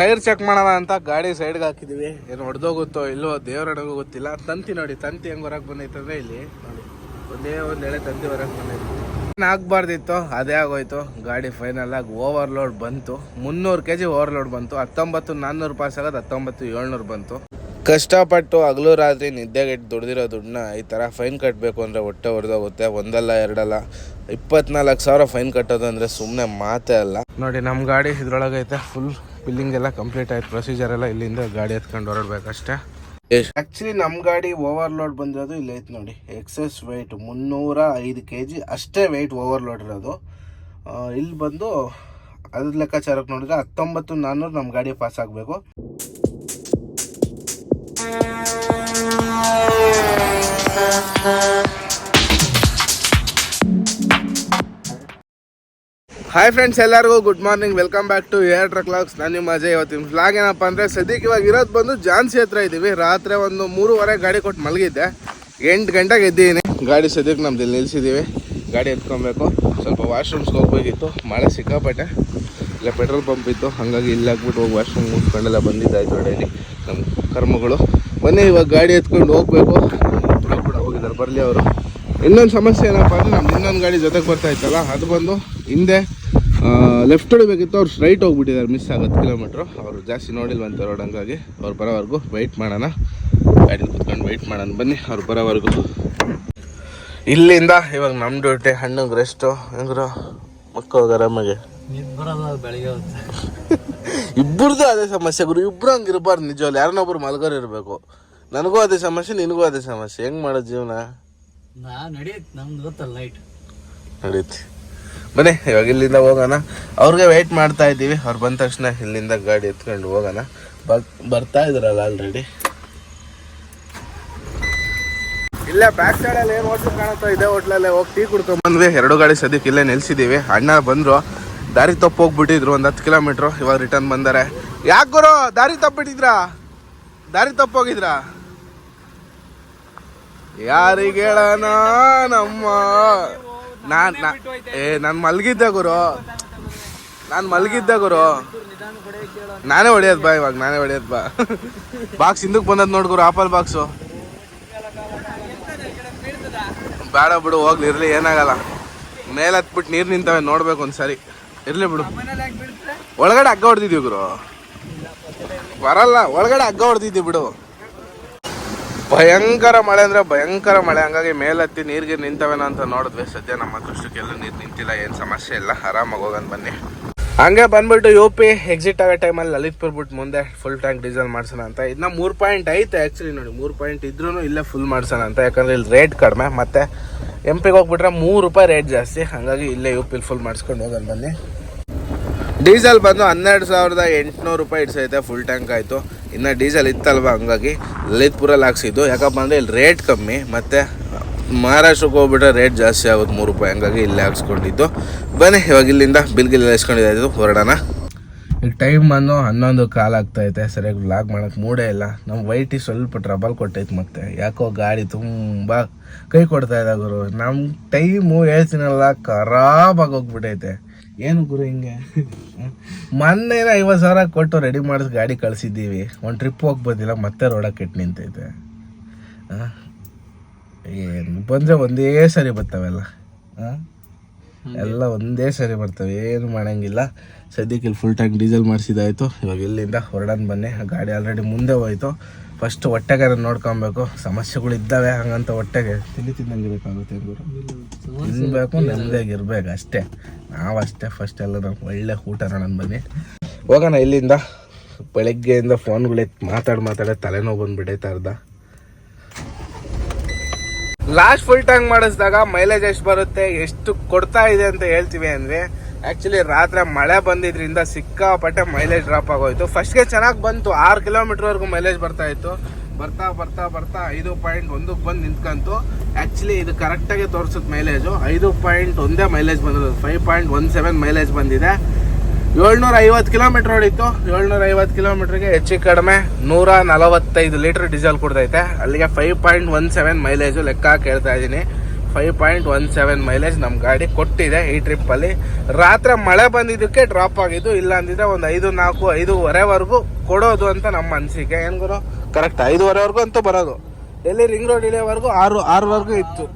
Tyre check ಮಾಡೋಣ ಅಂತ ಗಾಡಿ ಸೈಡ್ಗೆ ಹಾಕಿದೀವಿ. ಏನು ಹೊಡೆದೋಗುತ್ತೋ ಇಲ್ಲೋ ದೇವ್ರಡಗೋ ಗೊತ್ತಿಲ್ಲ. ತಂತಿ ನೋಡಿ, ತಂತಿ ಹೆಂಗೆ ಹೊರಗೆ ಬಂದೈತಂದ್ರೆ ಇಲ್ಲಿ ನೋಡಿ. ಒಂದೇ ಒಂದು ಎಳೆ ತಂತಿ ಹೊರಗೆ ಬಂದೈತೆ. ಆಗ್ಬಾರ್ದಿತ್ತು? ಅದೇ ಆಗೋಯ್ತು. ಗಾಡಿ ಫೈನಲ್ ಆಗಿ ಓವರ್ಲೋಡ್ ಬಂತು. ಮುನ್ನೂರು ಕೆ ಜಿ ಓವರ್ಲೋಡ್ ಬಂತು. ಹತ್ತೊಂಬತ್ತು ನಾನ್ನೂರು ಪಾಸ್ ಆಗೋದು ಹತ್ತೊಂಬತ್ತು ಏಳ್ನೂರು ಬಂತು. ಕಷ್ಟಪಟ್ಟು ಹಗಲು ರಾತ್ರಿ ನಿದ್ದೆಗೆಟ್ಟು ದುಡ್ದಿರೋ ದುಡ್ಡನ್ನ ಈ ಥರ ಫೈನ್ ಕಟ್ಟಬೇಕು ಅಂದರೆ ಹೊಟ್ಟೆ ಹೊಡೆದೋಗುತ್ತೆ ಒಂದಲ್ಲ ಎರಡಲ್ಲ ಇಪ್ಪತ್ನಾಲ್ಕು ಸಾವಿರ ಫೈನ್ ಕಟ್ಟೋದು ಅಂದರೆ ಸುಮ್ಮನೆ ಮಾತೇ ಅಲ್ಲ. ನೋಡಿ ನಮ್ಮ ಗಾಡಿ ಇದ್ರೊಳಗೈತೆ ಫುಲ್ ಬಿಲ್ಲಿಂಗ್ ಎಲ್ಲ ಕಂಪ್ಲೀಟ್ ಆಯ್ತು. ಪ್ರೊಸೀಜರ್ ಎಲ್ಲ ಇಲ್ಲಿಂದ ಗಾಡಿ ಎತ್ಕೊಂಡು ಹೊರಡ್ಬೇಕಷ್ಟೇ. ಆ್ಯಕ್ಚುಲಿ ನಮ್ಮ ಗಾಡಿ ಓವರ್ಲೋಡ್ ಬಂದಿರೋದು ಇಲ್ಲಿ ಐತೆ ನೋಡಿ. ಎಕ್ಸೆಸ್ ವೆಯ್ಟ್ ಮುನ್ನೂರ ಐದು ಕೆ ಜಿ ಅಷ್ಟೇ ವೆಯ್ಟ್ ಓವರ್ಲೋಡ್ ಇರೋದು. ಇಲ್ಲಿ ಬಂದು ಅದ್ರ ಲೆಕ್ಕಾಚಾರಕ್ಕೆ ನೋಡಿದ್ರೆ ಹತ್ತೊಂಬತ್ತು ನಾನ್ನೂರು ನಮ್ಮ ಗಾಡಿ ಪಾಸ್ ಆಗಬೇಕು. ಹಾಯ್ ಫ್ರೆಂಡ್ಸ್ ಎಲ್ಲರಿಗೂ good morning welcome back to air truck logs ನಾನು ನಿಮ್ಮ ಅಜಯ್. ಇವತ್ತಿನ ಫ್ಲಾಗ್ ಏನಪ್ಪ ಅಂದರೆ ಸದ್ಯಕ್ಕೆ ಇವಾಗ ಇರೋದು ಬಂದು ಜಾನ್ಸಿ ಹತ್ರ ಇದ್ದೀವಿ ರಾತ್ರಿ ಒಂದು ಮೂರುವರೆ ಗಾಡಿ ಕೊಟ್ಟು ಮಲಗಿದ್ದೆ. ಎಂಟು ಗಂಟೆಗೆ ಎದ್ದೀನಿ. ಗಾಡಿ ಸದ್ಯಕ್ಕೆ ನಮ್ದು ಇಲ್ಲಿ ನಿಲ್ಸಿದ್ದೀವಿ ಗಾಡಿ ಎತ್ಕೊಬೇಕು. ಸ್ವಲ್ಪ ವಾಶ್ರೂಮ್ಸ್ಗೆ ಹೋಗ್ಬೇಕಿತ್ತು. ಮಳೆ ಸಿಕ್ಕಾಪಟ್ಟೆ. ಇಲ್ಲ ಪೆಟ್ರೋಲ್ ಪಂಪ್ ಇತ್ತು. ಹಾಗಾಗಿ ಇಲ್ಲಿ ಹಾಕ್ಬಿಟ್ಟು ಹೋಗಿ ವಾಶ್ರೂಮ್ ಮುಗಿಸ್ಕೊಂಡೆಲ್ಲ ಬಂದಿದ್ದಾಯ್ತು ಡೈಲಿ ನಮ್ಮ ಕರ್ಮಗಳು. ಬನ್ನಿ, ಇವಾಗ ಗಾಡಿ ಎತ್ಕೊಂಡು ಹೋಗ್ಬೇಕು. ಬರಲಿ ಅವರು. ಇನ್ನೊಂದು ಸಮಸ್ಯೆ ಏನಪ್ಪ ಅಂದರೆ ನಮ್ಮ ಇನ್ನೊಂದು ಗಾಡಿ ಜೊತೆಗೆ ಬರ್ತಾ ಇತ್ತಲ್ಲ ಅದು ಬಂದು ಹಿಂದೆ ಲೆಫ್ಟ್ ಹೊಡಿಬೇಕಿತ್ತು ಅವ್ರು ಸ್ಟ್ರೈಟ್ ಹೋಗ್ಬಿಟ್ಟಿದ್ದಾರೆ ಮಿಸ್ ಆಗುತ್ತೆ ಕಿಲೋಮೀಟ್ರು ಅವರು ಜಾಸ್ತಿ ನೋಡಿಲ್ವಂತ ರೋಡ್ ಹಂಗಾಗಿ ಅವ್ರು ಬರೋವರೆಗೂ ವೆಯ್ಟ್ ಮಾಡೋಣ. ಗಾಡಿ ಕುತ್ಕೊಂಡು ವೆಯ್ಟ್ ಮಾಡೋಣ. ಬನ್ನಿ ಅವ್ರು ಬರೋವರೆಗೂ. ಇಲ್ಲಿಂದ ಇವಾಗ ನಮ್ಮ ಡ್ಯೂಟಿ ಹಣ್ಣು ರೆಸ್ಟು ಹೆಂಗ್ರು ಮಕ್ಕಳು ಆರಾಮಾಗೆ ಇಬ್ಬರದ್ದು ಅದೇ ಸಮಸ್ಯೆ ಗುರು ಇಬ್ರು ಹಂಗೆ ಇರಬಾರ್ದು ನಿಜವಲ್ಲ ಯಾರನ್ನೊಬ್ರು ಮಲ್ಗೋರು ಇರಬೇಕು. ನನಗೂ ಅದೇ ಸಮಸ್ಯೆ ನಿನಗೂ ಅದೇ ಸಮಸ್ಯೆ. ಹೆಂಗ್ ಮಾಡೋದು ಜೀವನ? ನಾ ನಡೀತ್ ನಮ್ದು ಗೊತ್ತಲ್ಲ ಲೈಟ್ ನಡೀತಿ. ಬನ್ನಿ ಇವಾಗ ಇಲ್ಲಿಂದ ಹೋಗೋಣ. ಅವ್ರಿಗೆ ವೆಯ್ಟ್ ಮಾಡ್ತಾ ಇದ್ದೀವಿ. ಅವ್ರು ಬಂದ ತಕ್ಷಣ ಇಲ್ಲಿಂದ ಗಾಡಿ ಎತ್ಕೊಂಡು ಹೋಗೋಣ. ಬರ್ ಬರ್ತಾ ಇದ್ರಲ್ಲ ಆಲ್ರೆಡಿ ಇಲ್ಲೇ ಬ್ಯಾಕ್ ಸೈಡಲ್ಲಿ ಏನು ಹೋಟ್ಲು ಕಾಣುತ್ತೋ ಇದೇ ಹೋಟ್ಲಲ್ಲೇ ಹೋಗಿ ಟೀ ಕುಡ್ಕೊಂಡ್ ಬಂದ್ವಿ. ಎರಡು ಗಾಡಿ ಸದ್ಯಕ್ಕೆ ಇಲ್ಲೇ ನಿಲ್ಸಿದ್ದೀವಿ ಅಣ್ಣ ಬಂದರು. ದಾರಿ ತಪ್ಪು ಹೋಗ್ಬಿಟ್ಟಿದ್ರು ಒಂದು ಹತ್ತು ಕಿಲೋಮೀಟ್ರು ಇವಾಗ ರಿಟರ್ನ್ ಬಂದಾರೆ. ಯಾಕೆ ಗುರು? ದಾರಿ ತಪ್ಪಿಟ್ಟಿದ್ರಾ? ದಾರಿ ತಪ್ಪೋಗಿದ್ರಾ? ಯಾರಿಗೆ ಹೇಳೋಣ ನಮ್ಮ ನಾ- ಏ, ನಾನು ಮಲಗಿದ್ದೆ ಗುರು. ನಾನು ಮಲಗಿದ್ದೆ ಗುರು. ನಾನೇ ಹೊಡಿಯೋದು ಬಾ ಇವಾಗ, ನಾನೇ ಹೊಡಿಯೋದು ಬಾ. ಬಾಕ್ಸ್ ಹಿಂದಕ್ಕೆ ಬಂದದ್ ನೋಡ್ ಗುರು, ಆಪಲ್ ಬಾಕ್ಸು. ಬೇಡ ಬಿಡು, ಹೋಗ್ಲಿ, ಇರ್ಲಿ, ಏನಾಗಲ್ಲ. ಮೇಲೆ ಹತ್ಬಿಟ್ಟು ನೀರು ನಿಂತವೆ, ನೋಡ್ಬೇಕು ಒಂದ್ಸರಿ. ಇರ್ಲಿ ಬಿಡು. ಒಳಗಡೆ ಹಗ್ಗ ಹೊಡೆದಿದ್ದೀವಿ ಗುರು. ಬರಲ್ಲ, ಒಳಗಡೆ ಹಗ್ಗ ಹೊಡೆದಿದ್ದೀವಿ ಬಿಡು. ಭಯಂಕರ ಮಳೆ ಅಂದ್ರೆ ಭಯಂಕರ ಮಳೆ. ಹಂಗಾಗಿ ಮೇಲತ್ತಿ ನೀರಿಗೆ ನಿಂತವೇನೋ ಅಂತ ನೋಡಿದ್ವಿ. ಸದ್ಯ ನಮ್ಮ ಅದೃಷ್ಟಕ್ಕೆಲ್ಲ ನೀರು ನಿಂತಿಲ್ಲ, ಏನು ಸಮಸ್ಯೆ ಇಲ್ಲ. ಆರಾಮಾಗಿ ಹೋಗೋಣ ಬನ್ನಿ. ಹಂಗೆ ಬಂದ್ಬಿಟ್ಟು ಯು ಪಿ ಎಕ್ಸಿಟ್ ಆಗೋ ಟೈಮಲ್ಲಿ ಲಲಿತ್ಪುರ್ ಬಿಟ್ಟು ಮುಂದೆ ಫುಲ್ ಟ್ಯಾಂಕ್ ಡೀಸೆಲ್ ಮಾಡ್ಸೋಣ ಅಂತ. ಇದನ್ನ ಮೂರು ಪಾಯಿಂಟ್ ಐತೆ ಆ್ಯಕ್ಚುಲಿ ನೋಡಿ. ಮೂರು ಪಾಯಿಂಟ್ ಇದ್ರೂ ಇಲ್ಲೇ ಫುಲ್ ಮಾಡ್ಸೋಣ ಅಂತ. ಯಾಕಂದ್ರೆ ಇಲ್ಲಿ ರೇಟ್ ಕಡಿಮೆ. ಮತ್ತೆ ಎಂ ಪಿಗೆ ಹೋಗ್ಬಿಟ್ರೆ ಮೂರು ರೂಪಾಯಿ ರೇಟ್ ಜಾಸ್ತಿ. ಹಾಗಾಗಿ ಇಲ್ಲೇ ಯು ಪಿಲಿ ಫುಲ್ ಮಾಡಿಸ್ಕೊಂಡು ಹೋಗೋಣ ಬನ್ನಿ. ಡೀಸೆಲ್ ಬಂದು ಹನ್ನೆರಡು ಸಾವಿರದ ಎಂಟುನೂರು ರೂಪಾಯಿ ಇಡ್ಸೈತೆ. ಫುಲ್ ಟ್ಯಾಂಕ್ ಆಯಿತು. ಇನ್ನು ಡೀಸೆಲ್ ಇತ್ತಲ್ವ? ಹಂಗಾಗಿ ಲಲಿತ್ಪುರಲ್ಲಿ ಹಾಕ್ಸಿದ್ದು ಯಾಕಪ್ಪ ಅಂದರೆ ಇಲ್ಲಿ ರೇಟ್ ಕಮ್ಮಿ. ಮತ್ತು ಮಹಾರಾಷ್ಟ್ರಕ್ಕೆ ಹೋಗ್ಬಿಟ್ರೆ ರೇಟ್ ಜಾಸ್ತಿ ಆಗುತ್ತೆ ಮೂರು ರೂಪಾಯಿ. ಹಂಗಾಗಿ ಇಲ್ಲೇ ಹಾಕ್ಸ್ಕೊಂಡಿದ್ದು. ಬನ್ನಿ, ಇವಾಗ ಇಲ್ಲಿಂದ ಬಿಲ್ ಗಿಲ್ ಇಸ್ಕೊಂಡಿದ್ದು ಹೊರಡೋಣ. ಈಗ ಟೈಮ್ ಬಂದು ಹನ್ನೊಂದು ಕಾಲ್ ಆಗ್ತಾಯಿದೆ ಸರಿಯಾಗಿ ಲಾಕ್ ಮಾಡೋಕೆ ಮೂಡೇ ಇಲ್ಲ. ನಮ್ಮ ವೈಟಿ ಸ್ವಲ್ಪ ಟ್ರಬಲ್ ಕೊಟ್ಟೈತೆ ಮತ್ತೆ. ಯಾಕೋ ಗಾಡಿ ತುಂಬ ಕೈ ಕೊಡ್ತಾ ನಮ್ಮ ಟೈಮು ಹೇಳ್ತೀನಲ್ಲ ಖರಾಬಾಗಿ ಹೋಗ್ಬಿಟ್ಟೈತೆ. ಏನು ಗುರು ಹಿಂಗೆ? ಮೊನ್ನೆನ ಐವತ್ತು ಸಾವಿರ ಕೊಟ್ಟು ರೆಡಿ ಮಾಡಿಸಿ ಗಾಡಿ ಕಳಿಸಿದ್ದೀವಿ. ಒಂದು ಟ್ರಿಪ್ ಹೋಗಿ ಬಂದಿಲ್ಲ ಮತ್ತೆ ರೋಡಕ್ಕೆ ಕೆಟ್ಟು ನಿಂತೈತೆ? ಏನು ಬಂದರೆ ಒಂದೇ ಸರಿ ಬರ್ತಾವೆಲ್ಲ ಹಾಂ ಎಲ್ಲ ಒಂದೇ ಸರಿ ಬರ್ತವೆ ಏನು ಮಾಡೋಂಗಿಲ್ಲ. ಸದ್ಯಕ್ಕೆ ಇಲ್ಲಿ ಫುಲ್ ಟ್ಯಾಂಕ್ ಡೀಸೆಲ್ ಮಾಡಿಸಿದಾಯ್ತು ಇವಾಗ ಇಲ್ಲಿಂದ ಹೊರಡೋಣ ಬನ್ನಿ ಆ ಗಾಡಿ ಆಲ್ರೆಡಿ ಮುಂದೆ ಹೋಯ್ತು. ಫಸ್ಟ್ ಹೊಟ್ಟೆಗೆ ನೋಡ್ಕೊಬೇಕು. ಸಮಸ್ಯೆಗಳು ಇದ್ದಾವೆ ಹಂಗಂತ ಹೊಟ್ಟೆಗೆ. ತಿಂಡಿ ತಿನ್ನಂಗಿರಬೇಕಾಗುತ್ತೆ ಇರಬೇಕಾಗುತ್ತೆ ಗುರು? ತಿನ್ಬೇಕು ನೆಮ್ಮದಿಯಾಗಿ ಇರ್ಬೇಕು ಅಷ್ಟೇ. ನಾವು ಅಷ್ಟೇ ಫಸ್ಟ್ ಎಲ್ಲ ನಾವು ಒಳ್ಳೆ ಊಟ ನಾನು ಬನ್ನಿ. ಹೋಗೋಣ ಇಲ್ಲಿಂದ. ಬೆಳಗ್ಗೆಯಿಂದ ಫೋನ್ಗಳು ಮಾತಾಡಿ ಮಾತಾಡಿ ತಲೆನೋವು ಬಂದ್ಬಿಡೈತಾ ಅರ್ಧ. ಲಾಸ್ಟ್ ಫುಲ್ ಟ್ಯಾಂಕ್ ಮಾಡಿಸಿದಾಗ ಮೈಲೇಜ್ ಎಷ್ಟು ಬರುತ್ತೆ ಎಷ್ಟು ಕೊಡ್ತಾ ಇದೆ ಅಂತ ಹೇಳ್ತೀವಿ ಅಂದ್ರೆ ಆಕ್ಚುಲಿ ರಾತ್ರಿ ಮಳೆ ಬಂದಿದ್ರಿಂದ ಸಿಕ್ಕಾಪಟ್ಟೆ ಮೈಲೇಜ್ ಡ್ರಾಪ್ ಆಗೋಯ್ತು. ಫಸ್ಟ್ಗೆ ಚೆನ್ನಾಗಿ ಬಂತು. ಆರು ಕಿಲೋಮೀಟ್ರ್ವರೆಗೂ ಮೈಲೇಜ್ ಬರ್ತಾ ಇತ್ತು. ಬರ್ತಾ ಬರ್ತಾ ಬರ್ತಾ ಐದು ಪಾಯಿಂಟ್ ಒಂದಕ್ಕೆ ಬಂದು ನಿಂತ್ಕಂತು. ಆಕ್ಚುಲಿ ಇದು ಕರೆಕ್ಟಾಗಿ ತೋರಿಸುತ್ತೆ ಮೈಲೇಜು ಐದು ಪಾಯಿಂಟ್ ಒಂದೇ ಮೈಲೇಜ್ ಬಂದಿರೋದು. Five point one seven mileage ಬಂದಿದೆ. ಏಳ್ನೂರ ಐವತ್ತು ಕಿಲೋಮೀಟರ್ ಹೊಡಿತು ಏಳ್ನೂರ ಐವತ್ತು ಕಿಲೋಮೀಟ್ರಿಗೆ ಹೆಚ್ಚು ಕಡಿಮೆ ನೂರ ನಲವತ್ತೈದು ಲೀಟರ್ ಡೀಸೆಲ್ ಕೊಡ್ತೈತೆ ಅಲ್ಲಿಗೆ five point one seven mileage ಲೆಕ್ಕ ಕೇಳ್ತಾ ಇದ್ದೀನಿ. Five point one seven mileage ನಮ್ಮ ಗಾಡಿ ಕೊಟ್ಟಿದೆ ಈ ಟ್ರಿಪ್ಪಲ್ಲಿ ರಾತ್ರಿ ಮಳೆ ಬಂದಿದ್ದಕ್ಕೆ ಡ್ರಾಪ್ ಆಗಿದ್ದು ಇಲ್ಲ ಅಂದಿದ್ರೆ ಒಂದು ಐದು, ನಾಲ್ಕು, ಐದೂವರೆವರೆಗೂ ಕೊಡೋದು ಅಂತ ನಮ್ಮ ಅನಿಸಿಕೆ. ಏನು ಗುರು? ಕರೆಕ್ಟ್ ಐದೂವರೆವರೆಗೂ ಅಂತೂ ಬರೋದು. ಎಲ್ಲಿ ರಿಂಗ್ ರೋಡ್ ಇಳಿಯೋವರೆಗೂ ಆರು, ಆರುವರೆಗೂ ಇತ್ತು.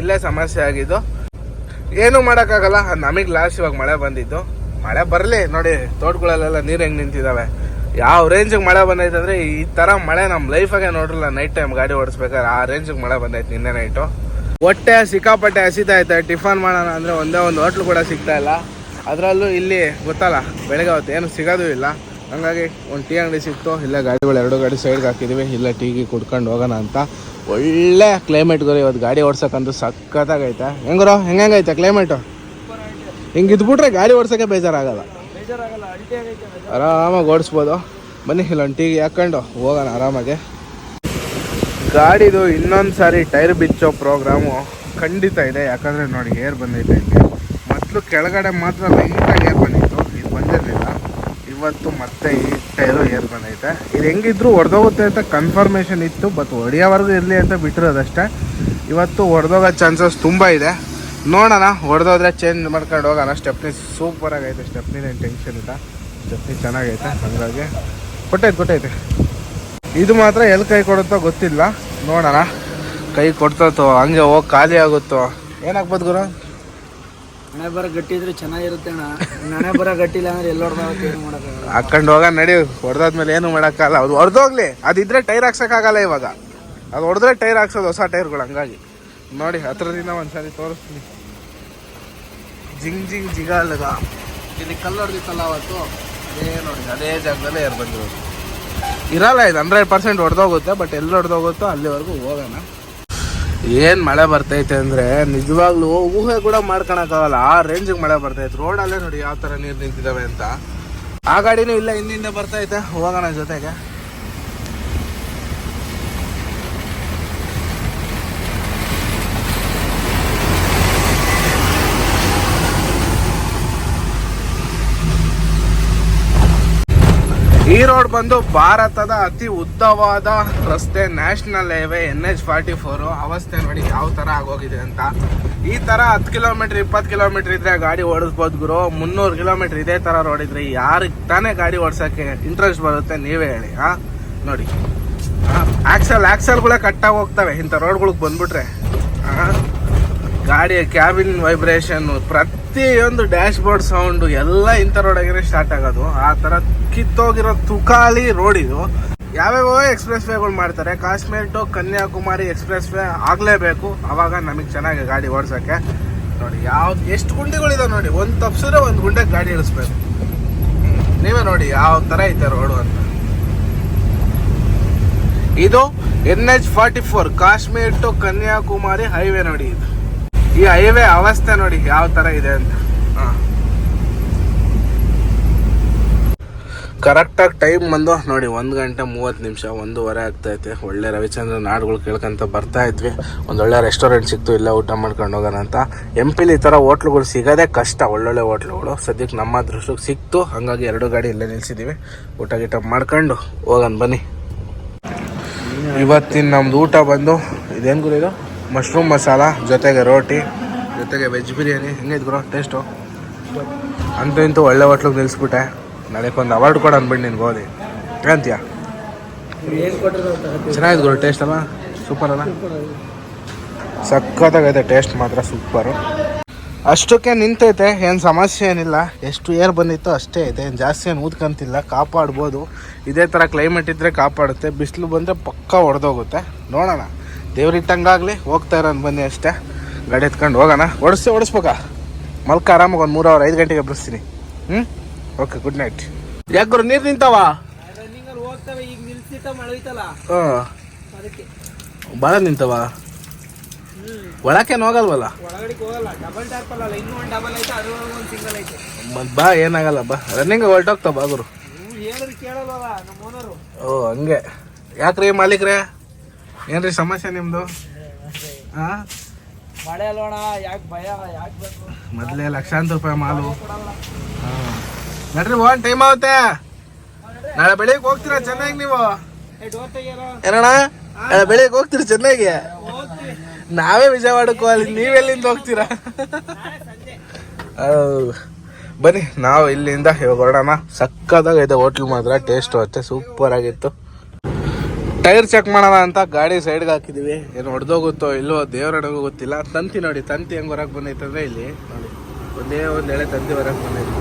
ಇಲ್ಲೇ ಸಮಸ್ಯೆ ಆಗಿದ್ದು. ಏನೂ ಮಾಡೋಕ್ಕಾಗಲ್ಲ. ನಮಗೆ ಲಾಸ್ಟ್ ಇವಾಗ ಮಳೆ ಬಂದಿದ್ದು. ಮಳೆ ಬರಲಿ ನೋಡಿ, ತೋಟಗಳಲ್ಲೆಲ್ಲ ನೀರು ಹೆಂಗೆ ನಿಂತಿದ್ದಾವೆ ಯಾವ ರೇಂಜಿಗೆ ಮಳೆ ಬಂದೈತೆ ಅಂದರೆ ಈ ಥರ ಮಳೆ ನಮ್ಮ ಲೈಫಾಗೆ ನೋಡಿರಲ್ಲ ನೈಟ್ ಟೈಮ್ ಗಾಡಿ ಓಡಿಸ್ಬೇಕಾದ್ರೆ ಆ ರೇಂಜಿಗೆ ಮಳೆ ಬಂದೈತೆ ನಿನ್ನೆ ನೈಟು ಹೊಟ್ಟೆ ಸಿಕ್ಕಾಪಟ್ಟೆ ಹಸಿತಾ ಟಿಫನ್ ಮಾಡೋಣ ಅಂದರೆ ಒಂದೇ ಒಂದು ಹೋಟ್ಲು ಕೂಡ ಸಿಗ್ತಾ ಇಲ್ಲ. ಅದರಲ್ಲೂ ಇಲ್ಲಿ ಗೊತ್ತಲ್ಲ, ಬೆಳಗ್ಗೆ ಹೊತ್ತು ಏನು ಸಿಗೋದು ಇಲ್ಲ. ಹಂಗಾಗಿ ಒಂದು ಟೀ ಅಂಗಡಿ ಸಿಕ್ತು, ಇಲ್ಲ ಗಾಡಿಗಳು ಎರಡು ಗಾಡಿ ಸೈಡ್ಗೆ ಹಾಕಿದ್ವಿ, ಇಲ್ಲ ಟೀಗೆ ಕುಡ್ಕೊಂಡು ಹೋಗೋಣ ಅಂತ. ಒಳ್ಳೆ ಕ್ಲೈಮೇಟ್ಗಳು ಇವತ್ತು ಗಾಡಿ ಓಡ್ಸೋಕ್ಕಂತೂ ಸಖತ್ತಾಗೈತೆ. ಹೆಂಗ್ರೋ ಹೆಂಗೈತೆ ಕ್ಲೈಮೇಟು ಹಿಂಗೆ ಇದ್ಬಿಟ್ರೆ ಗಾಡಿ ಓಡ್ಸೋಕ್ಕೆ ಬೇಜಾರಾಗಲ್ಲ. ಆರಾಮಾಗಿ ಓಡಿಸ್ಬೋದು. ಬನ್ನಿ ಇಲ್ಲೊಂದು ಟೀಗೆ ಹಾಕೊಂಡು ಹೋಗೋಣ ಆರಾಮಾಗಿ. ಗಾಡಿದು ಇನ್ನೊಂದು ಸಾರಿ ಟೈರ್ ಬಿಚ್ಚೋ ಪ್ರೋಗ್ರಾಮು ಖಂಡಿತ ಇದೆ. ಯಾಕಂದರೆ ನೋಡಿ, ಏರ್ ಬಂದೈತೆ ಇಲ್ಲಿ. ಮೊದಲು ಕೆಳಗಡೆ ಮಾತ್ರ ಲೈಟಾಗಿ ಏರ್ ಬಂದಿತ್ತು. ಇದು ಬಂದಿರಲಿಲ್ಲ. ಇವತ್ತು ಮತ್ತೆ ಈ ಟೈರು ಏರ್ ಬಂದೈತೆ. ಇದು ಹೆಂಗಿದ್ರು ಹೊಡೆದೋಗುತ್ತೆ ಅಂತ ಕನ್ಫರ್ಮೇಷನ್ ಇತ್ತು ಬಟ್ ಹೊಡೆಯೋವರೆಗೂ ಇರಲಿ ಅಂತ ಬಿಟ್ಟಿರೋದಷ್ಟೇ. ಇವತ್ತು ಹೊಡೆದೋಗೋ ಚಾನ್ಸಸ್ ತುಂಬ ಇದೆ. ನೋಡೋಣ ಹೊಡೆದೋದ್ರೆ ಚೇಂಜ್ ಮಾಡ್ಕೊಂಡು ಹೋಗೋಣ. ಸ್ಟೆಪ್ನಿ ಸೂಪರ್ ಆಗೈತೆ. ಸ್ಟೆಪ್ನಿನೇನು ಟೆನ್ಷನ್ ಇಲ್ಲ. ಸ್ಟೆಪ್ನಿ ಚೆನ್ನಾಗೈತೆ ಹಾಗಾಗಿ. ಕೊಟ್ಟೈತೆ ಕೊಟ್ಟೈತೆ. ಇದು ಮಾತ್ರ ಎಲ್ಲಿ ಕೈ ಕೊಡುತ್ತೋ ಗೊತ್ತಿಲ್ಲ. ನೋಡೋಣ. ಕೈ ಕೊಡ್ತೋ ಹಂಗೆ ಹೋಗಿ ಖಾಲಿ ಆಗುತ್ತೋ. ಏನಾಗ್ಬೋದು ಗುರು? ಹಣೆ ಬರ ಗಟ್ಟಿ ಇದ್ರೆ ಚೆನ್ನಾಗಿರುತ್ತೆ ಅಣ್ಣ. ಹಣೆ ಬರ ಗಟ್ಟಿ ಇಲ್ಲ ಅಂದ್ರೆ ಎಲ್ಲ ಏನು ಮಾಡೋಕ್ಕಾಗಲ್ಲ ಹಾಕೊಂಡು ಹೋಗ ನಡಿ. ಹೊಡೆದಾದ್ಮೇಲೆ ಏನು ಮಾಡೋಕ್ಕಾಗಲ್ಲ ಅದು ಹೊಡೆದೋಗ್ಲಿ. ಅದಿದ್ರೆ ಟೈರ್ ಹಾಕ್ಸೋಕ್ಕಾಗಲ್ಲ ಇವಾಗ. ಅದು ಹೊಡೆದ್ರೆ ಟೈರ್ ಹಾಕ್ಸೋದು ಹೊಸ ಟೈರ್ಗಳು ಹಂಗಾಗಿ. ನೋಡಿ ಹತ್ರದಿಂದ ಒಂದ್ಸರಿ ತೋರಿಸ್ತೀನಿ. ಜಿಂಗ್ ಜಿಂಗ್ ಜಿಗಾಲಗ. ಇಲ್ಲಿ ಕಲ್ಲು ಹೊಡೆದಿತ್ತಲ್ಲ ಅವತ್ತು? ಅದೇ ನೋಡಿ ಅದೇ ಜಾಗದಲ್ಲೇ ಏರ್ ಬಂದಿರೋದು. ಇರಲ್ಲ ಇದು ಹಂಡ್ರೆಡ್ ಪರ್ಸೆಂಟ್ ಹೊಡೆದೋಗುತ್ತೆ ಬಟ್ ಎಲ್ಲಿ ಹೊಡೆದೋಗುತ್ತೋ ಅಲ್ಲಿವರೆಗೂ ಹೋಗೋಣ. ಏನು ಮಳೆ ಬರ್ತೈತೆ ಅಂದರೆ ನಿಜವಾಗ್ಲೂ ಊಹೆ ಕೂಡ ಮಾಡ್ಕೊಳಕ್ಕಾಗಲ್ಲ. ಆ ರೇಂಜಿಗೆ ಮಳೆ ಬರ್ತೈತೆ. ರೋಡಲ್ಲೇ ನೋಡಿ ಯಾವ ಥರ ನೀರು ನಿಂತಿದ್ದಾವೆ ಅಂತ. ಆ ಗಾಡಿನೂ ಇಲ್ಲ ಹಿಂದಿಂದ ಬರ್ತೈತೆ. ಹೋಗೋಣ ಜೊತೆಗೆ. ಈ ರೋಡ್ ಬಂದು ಭಾರತದ ಅತಿ ಉದ್ದವಾದ ರಸ್ತೆ national highway N H forty four ಅವಸ್ಥೆ ನೋಡಿ ಯಾವ ತರ ಆಗೋಗಿದೆ ಅಂತ. ಈ ತರ ಹತ್ತು ಕಿಲೋಮೀಟರ್ ಇಪ್ಪತ್ತು ಕಿಲೋಮೀಟರ್ ಇದ್ರೆ ಗಾಡಿ ಓಡಿಸ್ಬೋದು ಗುರು. ಮುನ್ನೂರು ಕಿಲೋಮೀಟರ್ ಇದೇ ತರ ರೋಡ್ ಇದ್ರೆ ಯಾರಿಗೆ ತಾನೇ ಗಾಡಿ ಓಡಿಸಕ್ಕೆ ಇಂಟ್ರೆಸ್ಟ್ ಬರುತ್ತೆ ನೀವೇ ಹೇಳಿ ಹಾ ನೋಡಿ. ಆಕ್ಸಲ್ ಆಕ್ಸಲ್ಗಳೇ ಕಟ್ಟಾಗಿ ಹೋಗ್ತವೆ. ಇಂಥ ರೋಡ್ಗಳಿಗೆ ಬಂದ್ಬಿಟ್ರೆ ಆ, ಗಾಡಿಯ ಕ್ಯಾಬಿನ್ ವೈಬ್ರೇಷನ್ ಪ್ರತಿಯೊಂದು ಡ್ಯಾಶ್ ಬೋರ್ಡ್ ಸೌಂಡು ಎಲ್ಲ ಇಂಥ ರೋಡಾಗಿನೇ ಸ್ಟಾರ್ಟ್ ಆಗೋದು. ಆ ಥರ ಕಿತ್ತೋಗಿರೋ ತುಕಾಲಿ ರೋಡ್ ಇದು. ಯಾವ್ಯಾವ ಎಕ್ಸ್ಪ್ರೆಸ್ ವೇಗಳು ಮಾಡ್ತಾರೆ. Kashmir to Kanyakumari expressway ಆಗಲೇಬೇಕು. ಅವಾಗ ನಮಗೆ ಚೆನ್ನಾಗಿ ಗಾಡಿ ಓಡ್ಸೋಕ್ಕೆ. ನೋಡಿ, ಯಾವ, ಎಷ್ಟು ಗುಂಡಿಗಳಿದಾವೆ ನೋಡಿ. ಒಂದು ತಪ್ಸಿದ್ರೆ ಒಂದು ಗುಂಡೆಗೆ ಗಾಡಿ ಇಳಿಸ್ಬೇಕು. ನೀವೇ ನೋಡಿ ಯಾವ ಥರ ಐತೆ ರೋಡು ಅಂತ. ಇದು N H forty four Kashmir to Kanyakumari highway ನೋಡಿ ಇದು. ಈ ಹೈವೇ ಅವಸ್ಥೆ ನೋಡಿ ಯಾವ ತರ ಇದೆ ಅಂತ. ಕರೆಕ್ಟಾಗಿ ಟೈಮ್ ಬಂದು, ನೋಡಿ, ಒಂದು ಗಂಟೆ ಮೂವತ್ತು ನಿಮಿಷ, ಒಂದೂವರೆ ಇದೆ ಒಳ್ಳೆ ರವಿಚಂದ್ರ ಹಾಡುಗಳು ಕೇಳ್ಕೊಂತ ಬರ್ತಾ ಇದ್ವಿ. ಒಂದು ಒಳ್ಳೆ ರೆಸ್ಟೋರೆಂಟ್ ಸಿಕ್ತು, ಇಲ್ಲ ಊಟ ಮಾಡ್ಕೊಂಡು ಹೋಗೋಣ ಅಂತ. ಎಂ ಪಿಲಿ ಈ ಥರ ಹೋಟ್ಲುಗಳು ಸಿಗೋದೇ ಕಷ್ಟ, ಒಳ್ಳೊಳ್ಳೆ ಹೋಟ್ಲುಗಳು. ಸದ್ಯಕ್ಕೆ ನಮ್ಮ ದೃಷ್ಟಿಗೆ ಸಿಕ್ತು. ಹಾಗಾಗಿ ಎರಡು ಗಾಡಿ ಇಲ್ಲೇ ನಿಲ್ಸಿದ್ದೀವಿ ಊಟ ಗೀಟ ಮಾಡ್ಕೊಂಡು ಹೋಗೋಣ ಬನ್ನಿ. ಇವತ್ತಿನ ನಮ್ದು ಊಟ ಬಂದು, ಇದೇನು ಗುರು ಇದು? ಮಶ್ರೂಮ್ ಮಸಾಲ, ಜೊತೆಗೆ ರೋಟಿ, ಜೊತೆಗೆ ವೆಜ್ ಬಿರಿಯಾನಿ. ಹೆಂಗೈತೆ ಗುರು? ಟೇಸ್ಟು ಅಂತೂ ಇಂತೂ ಒಳ್ಳೆ ಹೋಟ್ಲಿಗೆ ನಿಲ್ಲಿಸ್ಬಿಟ್ಟೆ ನಾಳೆಗೆ ಒಂದು ಅವಾರ್ಡ್ ಕೊಡು ಅಂದ್ಬಿಟ್ಟು ನಿನ್ಗೆ ಹೋದಿ ಏನಂತೀಯ ಚೆನ್ನಾಗಿದೆ ಗುರು ಟೇಸ್ಟ್ ಅಲ್ಲ? ಸೂಪರ್ ಅಲ್ಲ? ಸಖತ್ತಾಗೈತೆ ಟೇಸ್ಟ್ ಮಾತ್ರ ಸೂಪರು ಅಷ್ಟಕ್ಕೆ ನಿಂತೈತೆ, ಏನು ಸಮಸ್ಯೆ ಏನಿಲ್ಲ. ಎಷ್ಟು ಏರ್ ಬಂದಿತ್ತು ಅಷ್ಟೇ ಐತೆ. ಏನು ಜಾಸ್ತಿ ಏನು ಊದ್ಕಂತಿಲ್ಲ, ಕಾಪಾಡ್ಬೋದು. ಇದೇ ಥರ ಕ್ಲೈಮೇಟ್ ಇದ್ದರೆ ಕಾಪಾಡುತ್ತೆ. ಬಿಸಿಲು ಬಂದರೆ ಪಕ್ಕ ಹೊಡೆದೋಗುತ್ತೆ ನೋಡೋಣ. ದೇವ್ರಿಟ್ಟಂಗಾಗಲಿ ಹೋಗ್ತಾ ಇರೋನು ಬನ್ನಿ ಅಷ್ಟೇ. ಗಾಡಿ ಎತ್ಕೊಂಡು ಹೋಗೋಣ. ಓಡಿಸ್ತೆ ಓಡಿಸ್ಬೇಕಾ? ಮಲ್ಕ ಆರಾಮಾಗಿ ಒಂದು ಮೂರು ಅವರ್ ಐದು ಗಂಟೆಗೆ ಬರ್ಸ್ತೀನಿ ಹ್ಞೂ ಓಕೆ ಗುಡ್ ನೈಟ್ ಯಾಕೆ ನೀರು ನಿಂತಾವ? ಹ್ಞೂ ಹಾಂ. ಭಾಳ ನಿಂತವ? ಒಳಕೇನು ಹೋಗಲ್ವಲ್ಲ? ಬಾ ಏನಾಗಲ್ಲ ಬಾ. ರನ್ನಿಂಗ್ ಹೊರಟೋಗ್ತಾವ ಬಾ ಗುರು. ನೀವು ಹೇಳಿದ್ರೆ ಕೇಳಲ್ವಲ್ಲ ನಮ್ಮ ಓನರು ಓ ಹಂಗೆ. ಯಾಕ್ರಿ ಮಾಲೀಕ್ರೆ? ಏನ್ರಿ ಸಮಸ್ಯೆ ನಿಮ್ದು? ಹಾ ಮಳೆ ಅಲ್ವಣ ಯಾಕೆ ಭಯ ಯಾಕೆ ಮೊದಲೇ ಲಕ್ಷಾಂತರ ರೂಪಾಯಿ ಮಾಲು. ಹಾ. ನಡ್ರಿ ಒನ್ ಟೈಮ್ ಆಗುತ್ತೆ. ನಾಳೆ ಬೆಳಿಗ್ಗೆ ಹೋಗ್ತೀರಾ ಚೆನ್ನಾಗಿ ನೀವು? ಏನಣ್ಣ? ನಾಳೆ ಬೆಳಿಗ್ಗೆ ಹೋಗ್ತೀರ ಚೆನ್ನಾಗಿ? ನಾವೇ ವಿಜಯವಾಡಕ್ಕೆ ಅಲ್ಲಿ ನೀವೆಲ್ಲಿಂದ ಹೋಗ್ತೀರಾ. ಬನ್ನಿ ನಾವು ಇಲ್ಲಿಂದ ಇವಾಗ ಹೊರಡೋಣ. ಸಕ್ಕದಾಗೈತೆ ಹೋಟ್ಲ್ ಮಾತ್ರ ಟೇಸ್ಟು ಅಷ್ಟೇ ಸೂಪರ್ ಆಗಿತ್ತು. ಟೈರ್ ಚೆಕ್ ಮಾಡೋಣ ಅಂತ ಗಾಡಿ ಸೈಡ್ಗೆ ಹಾಕಿದ್ದೀವಿ ಏನು ಹೊಡೆದೋಗುತ್ತೋ ಇಲ್ಲೋ ದೇವ್ರಡಗೋ ಗೊತ್ತಿಲ್ಲ. ತಂತಿ ನೋಡಿ, ತಂತಿ ಹೆಂಗೆ ಹೊರಗೆ ಬಂದೈತಂದ್ರೆ ಇಲ್ಲಿ ನೋಡಿ. ಒಂದೇ ಒಂದು ಎಳೆ ತಂತಿ ಹೊರಗೆ ಬಂದೈತೆ.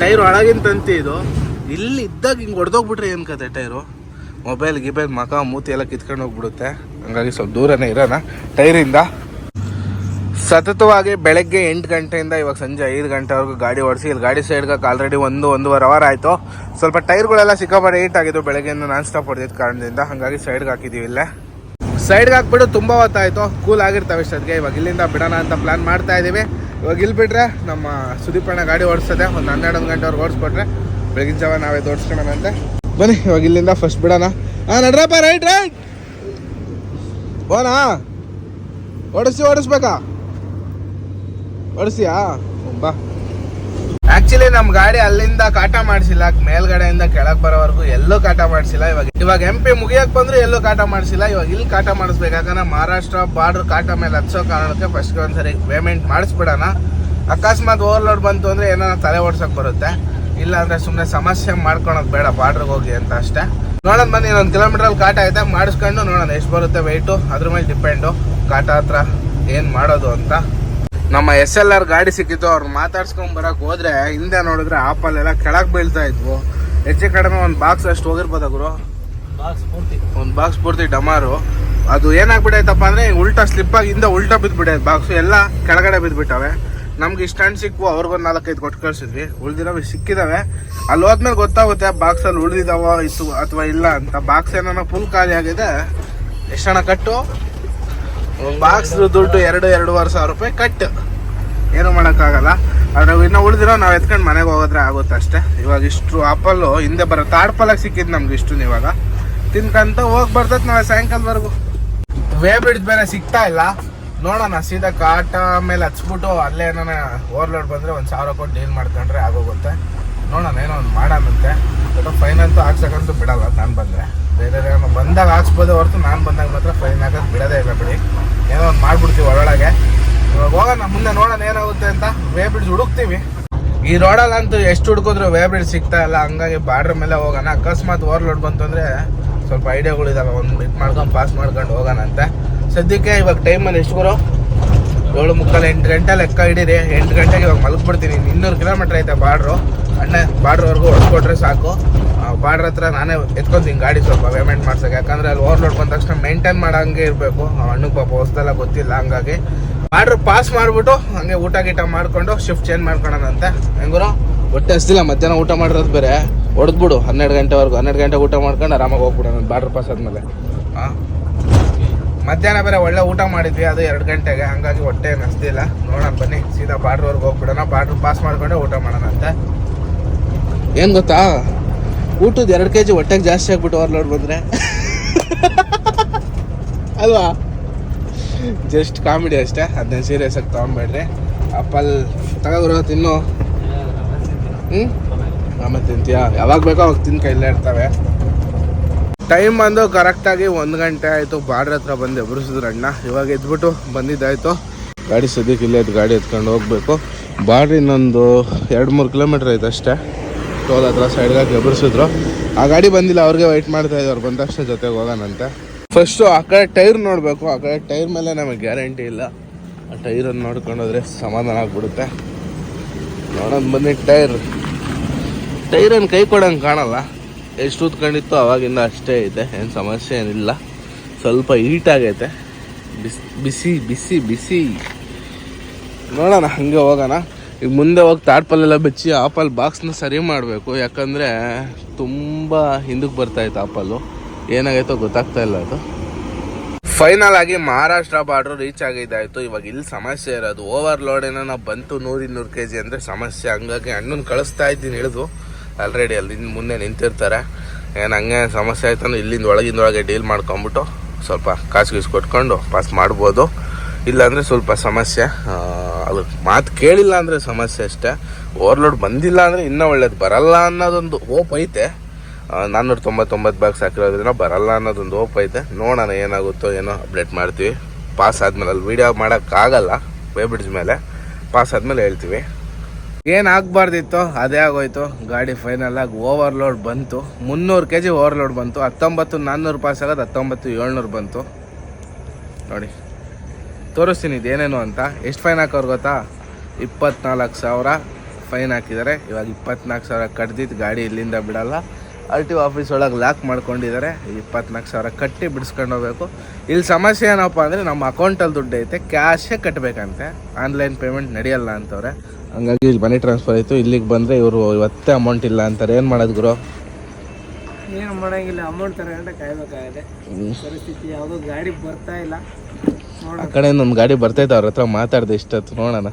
ಟೈರ್ ಒಳಗಿನ ತಂತಿ ಇದು. ಇಲ್ಲಿ ಇದ್ದಾಗ ಹಿಂಗೆ ಹೊಡೆದೋಗ್ಬಿಟ್ರೆ ಏನು ಕತೆ ಟೈರು? ಮೊಬೈಲ್, ಗಿಬೈಲ್, ಮಕ, ಮೂತಿ ಎಲ್ಲ ಕಿತ್ಕೊಂಡು ಹೋಗ್ಬಿಡುತ್ತೆ. ಹಂಗಾಗಿ ಸ್ವಲ್ಪ ದೂರನೇ ಇರೋಣ. ಟೈರಿಂದ ಸತತವಾಗಿ ಬೆಳಗ್ಗೆ ಎಂಟು ಗಂಟೆಯಿಂದ ಇವಾಗ ಸಂಜೆ ಐದು ಗಂಟೆವರೆಗೂ ಗಾಡಿ ಓಡಿಸಿ, ಇಲ್ಲಿ ಗಾಡಿ ಸೈಡ್ಗೆ ಆಲ್ರೆಡಿ ಒಂದು, ಒಂದೂವರೆ ಅವರ್ ಆಯಿತು. ಸ್ವಲ್ಪ ಟೈರ್ಗಳೆಲ್ಲ ಸಿಕ್ಕಾಪಟ್ಟೆ ಏಟ್ ಆಗಿದ್ದು ಬೆಳಗ್ಗೆಯಿಂದ ನಾನ್ ಸ್ಟಾಪ್ ಹೊಡೆದಿದ್ದ ಕಾರಣದಿಂದ ಹಾಗಾಗಿ ಸೈಡ್ಗೆ ಹಾಕಿದ್ದೀವಿ ಇಲ್ಲೇ. ಸೈಡ್ಗೆ ಹಾಕ್ಬಿಟ್ಟು ತುಂಬ ಹೊತ್ತಾಯಿತು ಕೂಲ್ ಆಗಿರ್ತವೆ ಇಷ್ಟೊತ್ತಿಗೆ ಇವಾಗ ಇಲ್ಲಿಂದ ಬಿಡೋಣ ಅಂತ ಪ್ಲಾನ್ ಮಾಡ್ತಾ ಇದ್ದೀವಿ ಇವಾಗ ಇಲ್ಲಿ ಬಿಟ್ಟರೆ ನಮ್ಮ ಸುದೀಪಣ್ಣ ಗಾಡಿ ಓಡಿಸ್ತದೆ, ಒಂದು ಹನ್ನೆರಡು ಗಂಟೆವರೆಗೆ ಓಡಿಸ್ಕೊಟ್ರೆ ಬೆಳಗಿನ ಜಾವ ನಾವೇ ತೋರಿಸ್ಕೊಳ್ಳೋಣಂತೆ ಬನ್ನಿ, ಇವಾಗ ಇಲ್ಲಿಂದ ಫಸ್ಟ್ ಬಿಡೋಣ. ಹಾಂ ನಡ್ರಪ್ಪ ರೈಟ್ ರೈಟ್ ಓನಾ ಓಡಿಸಿ, ಓಡಿಸ್ಬೇಕಾ? ಓಡಿಸಿಯಾ ಬಾ. ಆಕ್ಚುಲಿ ನಮ್ ಗಾಡಿ ಅಲ್ಲಿಂದ ಕಾಟ ಮಾಡಿಸಿಲ್ಲ, ಮೇಲ್ಗಡೆಯಿಂದ ಕೆಳಗ್ ಬರೋವರೆಗೂ ಎಲ್ಲೂ ಕಾಟ ಮಾಡಿಸಿಲ್ಲ. ಇವಾಗ ಇವಾಗ ಎಂ ಪಿ ಮುಗಿಯಕ್ ಬಂದ್ರು ಎಲ್ಲೂ ಕಾಟ ಮಾಡಿಸಿಲ್ಲ. ಇವಾಗ ಇಲ್ಲಿ ಕಾಟ ಮಾಡಿಸ್ಬೇಕು. ಮಹಾರಾಷ್ಟ್ರ ಬಾರ್ಡರ್ ಕಾಟ ಮೇಲೆ ಹಚ್ಚೋ ಕಾರಣಕ್ಕೆ ಫಸ್ಟ್ ಒಂದ್ಸರಿ ಪೇಮೆಂಟ್ ಮಾಡಿಸ್ಬಿಡೋಣ. ಅಕಸ್ಮಾತ್ ಓವರ್ಲೋಡ್ ಬಂತು ಅಂದ್ರೆ ಏನಾರ ತಲೆ ಓಡ್ಸಕ್ ಬರುತ್ತೆ. ಇಲ್ಲ ಅಂದ್ರೆ ಸುಮ್ಮನೆ ಸಮಸ್ಯೆ ಮಾಡ್ಕೊಳೋದು ಬೇಡ ಬಾರ್ಡ್ರಿಗೆ ಹೋಗಿ ಅಂತ ಅಷ್ಟೇ. ನೋಡೋಣ ಬನ್ನಿ, ಇನ್ನೊಂದು ಕಿಲೋಮೀಟರ್ ಕಾಟ ಆಯ್ತಾ ಮಾಡಿಸ್ಕೊಂಡು ನೋಡೋಣ, ಎಷ್ಟು ಬರುತ್ತೆ ವೆಯ್ಟು ಅದ್ರ ಮೇಲೆ ಡಿಪೆಂಡು ಕಾಟ ಹತ್ರ ಏನು ಮಾಡೋದು ಅಂತ. ನಮ್ಮ ಎಸ್ ಎಲ್ ಆರ್ ಗಾಡಿ ಸಿಕ್ಕಿತ್ತು ಅವ್ರು ಮಾತಾಡ್ಸ್ಕೊಂಡ್ ಬರಕ್ ಹೋದ್ರೆ ಹಿಂದೆ ನೋಡಿದ್ರೆ ಆಪಲ್ ಎಲ್ಲ ಕೆಳಗ್ ಬೀಳ್ತಾ ಇದ್ವು. ಹೆಚ್ಚು ಕಡಿಮೆ ಒಂದು ಬಾಕ್ಸ್ ಅಷ್ಟು ಹೋಗಿರ್ಬೋದ ಗುರು? ಒಂದು ಬಾಕ್ಸ್ ಪೂರ್ತಿ ಡಮಾರು. ಅದು ಏನಾಗ್ಬಿಟ್ಟೈತಪ್ಪ ಅಂದ್ರೆ ಉಲ್ಟಾ ಸ್ಲಿಪ್ ಆಗಿ ಹಿಂದೆ ಉಲ್ಟಾ ಬಿದ್ಬಿಟ್ಟೈತೆ ಬಾಕ್ಸ್ ಎಲ್ಲ ಕೆಳಗಡೆ ಬಿದ್ಬಿಟ್ಟಾವೆ. ನಮ್ಗೆ ಇಷ್ಟಂಡ್ ಸಿಕ್ವು ಅವ್ರಿಗೊಂದು ನಾಲ್ಕೈದು ಕೊಟ್ಟು ಕಳ್ಸಿದ್ವಿ. ಉಳ್ದಿರೋ ಸಿಕ್ಕಿದಾವೆ. ಅಲ್ಲಿ ಹೋದ್ಮೇಲೆ ಗೊತ್ತಾಗುತ್ತೆ ಬಾಕ್ಸ್ ಅಲ್ಲಿ ಉಳಿದಿದಾವ ಇತ್ತು ಅಥವಾ ಇಲ್ಲ ಅಂತ. ಬಾಕ್ಸ್ ಏನೋ ಫುಲ್ ಖಾಲಿ ಆಗಿದೆ ಎಷ್ಟಣ ಕಟ್ಟು? ಬಾಕ್ಸ್ ದುಡ್ಡು ಎರಡು, ಎರಡೂವರೆ ಸಾವಿರ ರೂಪಾಯಿ ಕಟ್. ಏನು ಮಾಡೋಕ್ಕಾಗಲ್ಲ. ಆದರೆ ಇನ್ನೂ ಉಳಿದಿರೋ ನಾವು ಎತ್ಕೊಂಡು ಮನೆಗೆ ಹೋಗೋದ್ರೆ ಆಗುತ್ತೆ ಅಷ್ಟೇ. ಇವಾಗ ಇಷ್ಟು ಆಪಲ್ಲು ಹಿಂದೆ ಬರೋ ತಾಡ್ಪಲಾಗಿ ಸಿಕ್ಕಿದ್ದು ನಮ್ಗೆ ಇಷ್ಟು ಇವಾಗ. ತಿನ್ಕಂತ ಹೋಗಿ ಬರ್ತೈತೆ ನಾಳೆ ಸಾಯಂಕಾಲದವರೆಗೂ ವೇ ಬ್ರಿಡ್ಜ್ ಬೇರೆ ಸಿಗ್ತಾ ಇಲ್ಲ. ನೋಡೋಣ, ಸೀದಾ ಕಾಟ ಮೇಲೆ ಹಚ್ಬಿಟ್ಟು ಅಲ್ಲೇ ಏನಾನ ಓವರ್ಲೋಡ್ ಬಂದರೆ ಒಂದು ಸಾವಿರ ಕೊಟ್ಟು ಡೀಲ್ ಮಾಡ್ಕೊಂಡ್ರೆ ಆಗೋಗುತ್ತೆ. ನೋಡೋಣ, ಏನೋ ಒಂದು ಮಾಡೋಣಂತೆ. ಬಟ್ ಫೈನ್ ಅಂತೂ ಹಾಕ್ಸಕ್ಕಂತೂ ಬಿಡಲ್ಲ, ನಾನು ಬಂದರೆ. ಬೇರೆ ಏನೋ ಬಂದಾಗ ಹಾಕ್ಸ್ಬೋದೇ, ಹೊರತು ನಾನು ಬಂದಾಗ ಮಾತ್ರ ಫೈನ್ ಹಾಕೋದು ಬಿಡೋದೇ ಇಲ್ಲ ಬಿಡಿ. ಏನೋ ಒಂದು ಮಾಡಿಬಿಡ್ತೀವಿ ಒಳೊಳಗೆ. ಇವಾಗ ಹೋಗೋಣ ಮುಂದೆ ನೋಡೋಣ ಏನಾಗುತ್ತೆ ಅಂತ. ವೇ ಬ್ರಿಡ್ಜ್ ಹುಡುಕ್ತೀವಿ. ಈ ರೋಡಲ್ಲಂತೂ ಎಷ್ಟು ಹುಡುಕಿದ್ರು ವೇ ಬ್ರಿಡ್ಜ್ ಸಿಗ್ತಾ ಇಲ್ಲ. ಹಂಗಾಗಿ ಬಾರ್ಡ್ರ್ ಮೇಲೆ ಹೋಗೋಣ. ಅಕಸ್ಮಾತ್ ಓವರ್ಲೋಡ್ ಬಂತು ಅಂದರೆ ಸ್ವಲ್ಪ ಐಡಿಯಾಗಳಿದಾವೆ ಒಂದು ಬಿಟ್ ಮಾಡ್ಕೊಂಡು ಪಾಸ್ ಮಾಡ್ಕೊಂಡು ಹೋಗೋಣ ಅಂತ. ಸದ್ಯಕ್ಕೆ ಇವಾಗ ಟೈಮಲ್ಲಿ ಎಷ್ಟು ಗುರು? ಏಳು ಮುಕ್ಕಾಲು, ಎಂಟು ಗಂಟೆ ಲೆಕ್ಕ ಹಿಡೀರಿ. ಎಂಟು ಗಂಟೆಗೆ ಇವಾಗ ಮಲಗ್ಬಿಡ್ತೀನಿ. ಇನ್ನೂರು ಕಿಲೋಮೀಟ್ರ್ ಐತೆ ಬಾರ್ಡ್ರು. ಅಣ್ಣ, ಬಾರ್ಡ್ರ್ವರೆಗೂ ಹೊಡ್ಕೊಟ್ರೆ ಸಾಕು. ಬಾರ್ಡ್ರ್ ಹತ್ರ ನಾನೇ ಎತ್ಕೊಂತೀನಿ ಗಾಡಿ ಸ್ವಲ್ಪ ಪೇಮೆಂಟ್ ಮಾಡ್ಸೋಕೆ ಯಾಕಂದ್ರೆ ಅಲ್ಲಿ ಓವರ್ಲೋಡ್ ಬಂದ ತಕ್ಷಣ ಮೇಂಟೈನ್ ಮಾಡಂಗೆ ಇರಬೇಕು. ಅಣ್ಣಗೆ ಪಾಪ ಹೊಸ್ದೆಲ್ಲ ಗೊತ್ತಿಲ್ಲ ಹಂಗಾಗಿ. ಬಾರ್ಡ್ರ್ ಪಾಸ್ ಮಾಡಿಬಿಟ್ಟು ಹಂಗೆ ಊಟ ಗೀಟ ಮಾಡಿಕೊಂಡು ಶಿಫ್ಟ್ ಚೇಂಜ್ ಮಾಡ್ಕೊಳೋಣಂತೆ ಹೆಂಗುರು? ಹೊಟ್ಟೆ ಹಸ್ತಿಲ್ಲ ಮಧ್ಯಾಹ್ನ ಊಟ ಮಾಡಿರೋದು ಬೇರೆ. ಹೊಡೆದ್ಬಿಡು, ಹನ್ನೆರಡು ಗಂಟೆವರೆಗೂ. ಹನ್ನೆರಡು ಗಂಟೆ ಊಟ ಮಾಡ್ಕೊಂಡು ಆರಾಮಾಗಿ ಹೋಗ್ಬಿಡೋಣ ಬಾರ್ಡ್ರ್ ಪಾಸ್ ಆದಮೇಲೆ. ಹಾಂ ಮಧ್ಯಾಹ್ನ ಬೇರೆ ಒಳ್ಳೆ ಊಟ ಮಾಡಿದ್ವಿ, ಅದು ಎರಡು ಗಂಟೆಗೆ. ಹಂಗಾಗಿ ಹೊಟ್ಟೆ ಏನು ಹಸ್ದಿಲ್ಲ. ನೋಡೋಣ ಬನ್ನಿ, ಸೀದಾ ಬಾರ್ಡ್ರ್ವರೆಗೆ ಹೋಗ್ಬಿಡೋಣ. ಬಾರ್ಡ್ರ್ ಪಾಸ್ ಮಾಡ್ಕೊಂಡೆ ಊಟ ಮಾಡೋಣ ಅಂತ. ಏನು ಗೊತ್ತಾ? ಊಟದ ಎರಡು ಕೆ ಜಿ ಹೊಟ್ಟೆಗೆ ಜಾಸ್ತಿ ಆಗ್ಬಿಟ್ಟು ಓವರ್ಲೋಡ್ ಬಂದರೆ. ಅಲ್ವಾ? ಜಸ್ಟ್ ಕಾಮಿಡಿ ಅಷ್ಟೇ. ಅದನ್ನ ಸೀರಿಯಸ್ ಆಗಿ ತೊಗೊಂಬೇಡ್ರಿ ಅಪ್ಪಲ್ ತಗೋಬರೋ ತಿನ್ನು. ಹ್ಞೂ ಆಮೇಲೆ ತಿಂತೀಯಾ? ಯಾವಾಗ ಬೇಕೋ ಅವಾಗ ತಿನ್, ಕೈಲೇ ಇರ್ತವೆ. ಟೈಮ್ ಬಂದು ಕರೆಕ್ಟಾಗಿ ಒಂದು ಗಂಟೆ ಆಯಿತು. ಬಾರ್ಡ್ರ್ ಹತ್ರ ಬಂದು ಎಬ್ರಿಸಿದ್ರು ಅಣ್ಣ. ಇವಾಗ ಎದ್ಬಿಟ್ಟು ಬಂದಿದ್ದಾಯ್ತು. ಗಾಡಿ ಸದ್ಯಕ್ಕೆ ಇಲ್ಲೇ ಗಾಡಿ ಎತ್ಕೊಂಡು ಹೋಗ್ಬೇಕು. ಬಾರ್ಡ್ರ್ ಇನ್ನೊಂದು ಎರಡು ಮೂರು ಕಿಲೋಮೀಟ್ರ್ ಆಯ್ತು ಅಷ್ಟೇ. ಟೋಲ್ ಹತ್ರ ಸೈಡ್ಗಾಗಿ ಎಬ್ಬರಿಸಿದ್ರು ಆ ಗಾಡಿ ಬಂದಿಲ್ಲ, ಅವ್ರಿಗೆ ವೆಯ್ಟ್ ಮಾಡ್ತಾ ಇದ್ದಾರೆ ಬಂದ ತಕ್ಷಣ ಜೊತೆಗೆ ಹೋಗೋಣಂತೆ. ಫಸ್ಟು ಆ ಕಡೆ ಟೈರ್ ನೋಡಬೇಕು, ಆ ಕಡೆ ಟೈರ್ ಮೇಲೆ ನಮಗೆ ಗ್ಯಾರಂಟಿ ಇಲ್ಲ. ಆ ಟೈರನ್ನು ನೋಡ್ಕೊಂಡೋದ್ರೆ ಸಮಾಧಾನ ಆಗ್ಬಿಡುತ್ತೆ. ನೋಡೋಣ ಬನ್ನಿ ಟೈರ್ ಟೈರನ್ನು ಕೈ ಕೊಡಂಗೆ ಕಾಣಲ್ಲ. ಎಷ್ಟು ಊದ್ಕೊಂಡಿತ್ತು ಅವಾಗಿಂದ ಅಷ್ಟೇ ಐತೆ ಏನು ಸಮಸ್ಯೆ ಏನಿಲ್ಲ. ಸ್ವಲ್ಪ ಹೀಟ್ ಆಗೈತೆ. ಬಿಸಿ ಬಿಸಿ ಬಿಸಿ ಬಿಸಿ. ನೋಡೋಣ, ಹಾಗೆ ಹೋಗೋಣ. ಈಗ ಮುಂದೆ ಹೋಗಿ ತಾಡ್ಪಲ್ಲೆಲ್ಲ ಬೆಚ್ಚಿ ಆಪಲ್ ಬಾಕ್ಸ್ನ ಸರಿ ಮಾಡಬೇಕು. ಯಾಕಂದರೆ ತುಂಬ ಹಿಂದಕ್ಕೆ ಬರ್ತಾಯಿತ್ತು ಆಪಲ್ಲು. ಏನಾಗೈತೋ ಗೊತ್ತಾಗ್ತಾ ಇಲ್ಲ ಅದು. ಫೈನಲ್ ಆಗಿ ಮಹಾರಾಷ್ಟ್ರ ಬಾರ್ಡ್ರು ರೀಚ್ ಆಗಿದ್ದಾಯಿತು. ಇವಾಗ ಇಲ್ಲಿ ಸಮಸ್ಯೆ ಇರೋದು. ಓವರ್ಲೋಡ್ ಏನೋ ನಾವು ಬಂತು ನೂರು ಇನ್ನೂರು ಕೆ ಜಿ ಅಂದರೆ ಸಮಸ್ಯೆ. ಹಂಗಾಗಿ ಹಣ್ಣನ್ನು ಕಳಿಸ್ತಾ ಇದ್ದೀನಿ ಇಳಿದು. ಆಲ್ರೆಡಿ ಅಲ್ಲಿ ಮುಂದೆ ನಿಂತಿರ್ತಾರೆ. ಏನು ಹಂಗೆ ಸಮಸ್ಯೆ ಆಯ್ತಂದ್ರೆ ಇಲ್ಲಿಂದ ಒಳಗಿಂದ ಒಳಗೆ ಡೀಲ್ ಮಾಡ್ಕೊಂಬಿಟ್ಟು ಸ್ವಲ್ಪ ಕಾಸು ಗೀಸು ಕೊಟ್ಕೊಂಡು ಪಾಸ್ ಮಾಡ್ಬೋದು. ಇಲ್ಲಾಂದರೆ ಸ್ವಲ್ಪ ಸಮಸ್ಯೆ. ಅದು ಮಾತು ಕೇಳಿಲ್ಲ ಅಂದರೆ ಸಮಸ್ಯೆ ಅಷ್ಟೇ. ಓವರ್ಲೋಡ್ ಬಂದಿಲ್ಲ ಅಂದರೆ ಇನ್ನೂ ಒಳ್ಳೇದು ಬರಲ್ಲ ಅನ್ನೋದೊಂದು ಹೋಪ್ ಐತೆ. ನಾನ್ನೂರ ತೊಂಬತ್ತೊಂಬತ್ತು ಬಾಕ್ಸ್ ಹಾಕಿರೋದ್ರಿಂದ ಬರಲ್ಲ ಅನ್ನೋದೊಂದು ಹೋಪ್ ಐತೆ. ನೋಡೋಣ ಏನಾಗುತ್ತೋ ಏನೋ ಅಪ್ಡೇಟ್ ಮಾಡ್ತೀವಿ. ಪಾಸ್ ಆದ್ಮೇಲೆ ಅಲ್ಲಿ ವೀಡಿಯೋ ಮಾಡೋಕ್ಕಾಗಲ್ಲ ವೇಬ್ರಿಡ್ಜ್ ಮೇಲೆ. ಪಾಸ್ ಆದ್ಮೇಲೆ ಹೇಳ್ತೀವಿ. ಏನು ಆಗಬಾರ್ದಿತ್ತು, ಅದೇ ಆಗೋಯ್ತು. ಗಾಡಿ ಫೈನಲ್ ಆಗಿ ಓವರ್ಲೋಡ್ ಬಂತು. ಮುನ್ನೂರು ಕೆ ಜಿ ಓವರ್ಲೋಡ್ ಬಂತು. ಹತ್ತೊಂಬತ್ತು ನಾನ್ನೂರು ಪಾಸ್ ಆಗೋದು ಹತ್ತೊಂಬತ್ತು ಏಳ್ನೂರು ಬಂತು. ನೋಡಿ. ತೋರಿಸ್ತೀನಿ ಇದೇನೇನು ಅಂತ. ಎಷ್ಟು ಫೈನ್ ಹಾಕೋರು ಗೊತ್ತಾ? ಇಪ್ಪತ್ನಾಲ್ಕು ಸಾವಿರ ಫೈನ್ ಹಾಕಿದ್ದಾರೆ ಇವಾಗ ಇಪ್ಪತ್ನಾಲ್ಕು ಸಾವಿರ ಕಡ್ದಿದ್ದು ಗಾಡಿ ಇಲ್ಲಿಂದ ಬಿಡಲ್ಲ. ಆರ್ ಟಿ ಆಫೀಸ್ ಒಳಗೆ ಲಾಕ್ ಮಾಡ್ಕೊಂಡಿದ್ದಾರೆ ಇಪ್ಪತ್ನಾಲ್ಕು ಸಾವಿರ ಕಟ್ಟಿ ಬಿಡಿಸ್ಕೊಂಡು ಹೋಗ್ಬೇಕು. ಇಲ್ಲಿ ಸಮಸ್ಯೆ ಏನಪ್ಪ ಅಂದರೆ ನಮ್ಮ ಅಕೌಂಟಲ್ಲಿ ದುಡ್ಡು ಐತೆ. ಕ್ಯಾಶೇ ಕಟ್ಟಬೇಕಂತೆ ಆನ್ಲೈನ್ ಪೇಮೆಂಟ್ ನಡೆಯಲ್ಲ ಅಂತವ್ರೆ. ಹಂಗಾಗಿ ಇಲ್ಲಿ ಮನಿ ಟ್ರಾನ್ಸ್ಫರ್ ಆಯಿತು. ಇಲ್ಲಿಗೆ ಬಂದರೆ ಇವರು ಇವತ್ತೇ ಅಮೌಂಟ್ ಇಲ್ಲ ಅಂತಾರೆ. ಏನು ಮಾಡೋದು ಗುರು? ಏನು ಮಾಡೋಂಗಿಲ್ಲ ಅಮೌಂಟ್ ತಗೊಂಡೆ ಕಾಯ್ಬೇಕಾಗಿದೆ ಪರಿಸ್ಥಿತಿ ಯಾವುದೋ ಗಾಡಿ ಬರ್ತಾ ಇಲ್ಲ. ಆ ಕಡೆಯಿಂದ ಒಂದು ಗಾಡಿ ಬರ್ತೈತೆ ಅವ್ರ ಹತ್ರ ಮಾತಾಡ್ದೆ ಇಷ್ಟೊತ್ತು, ನೋಡೋಣ.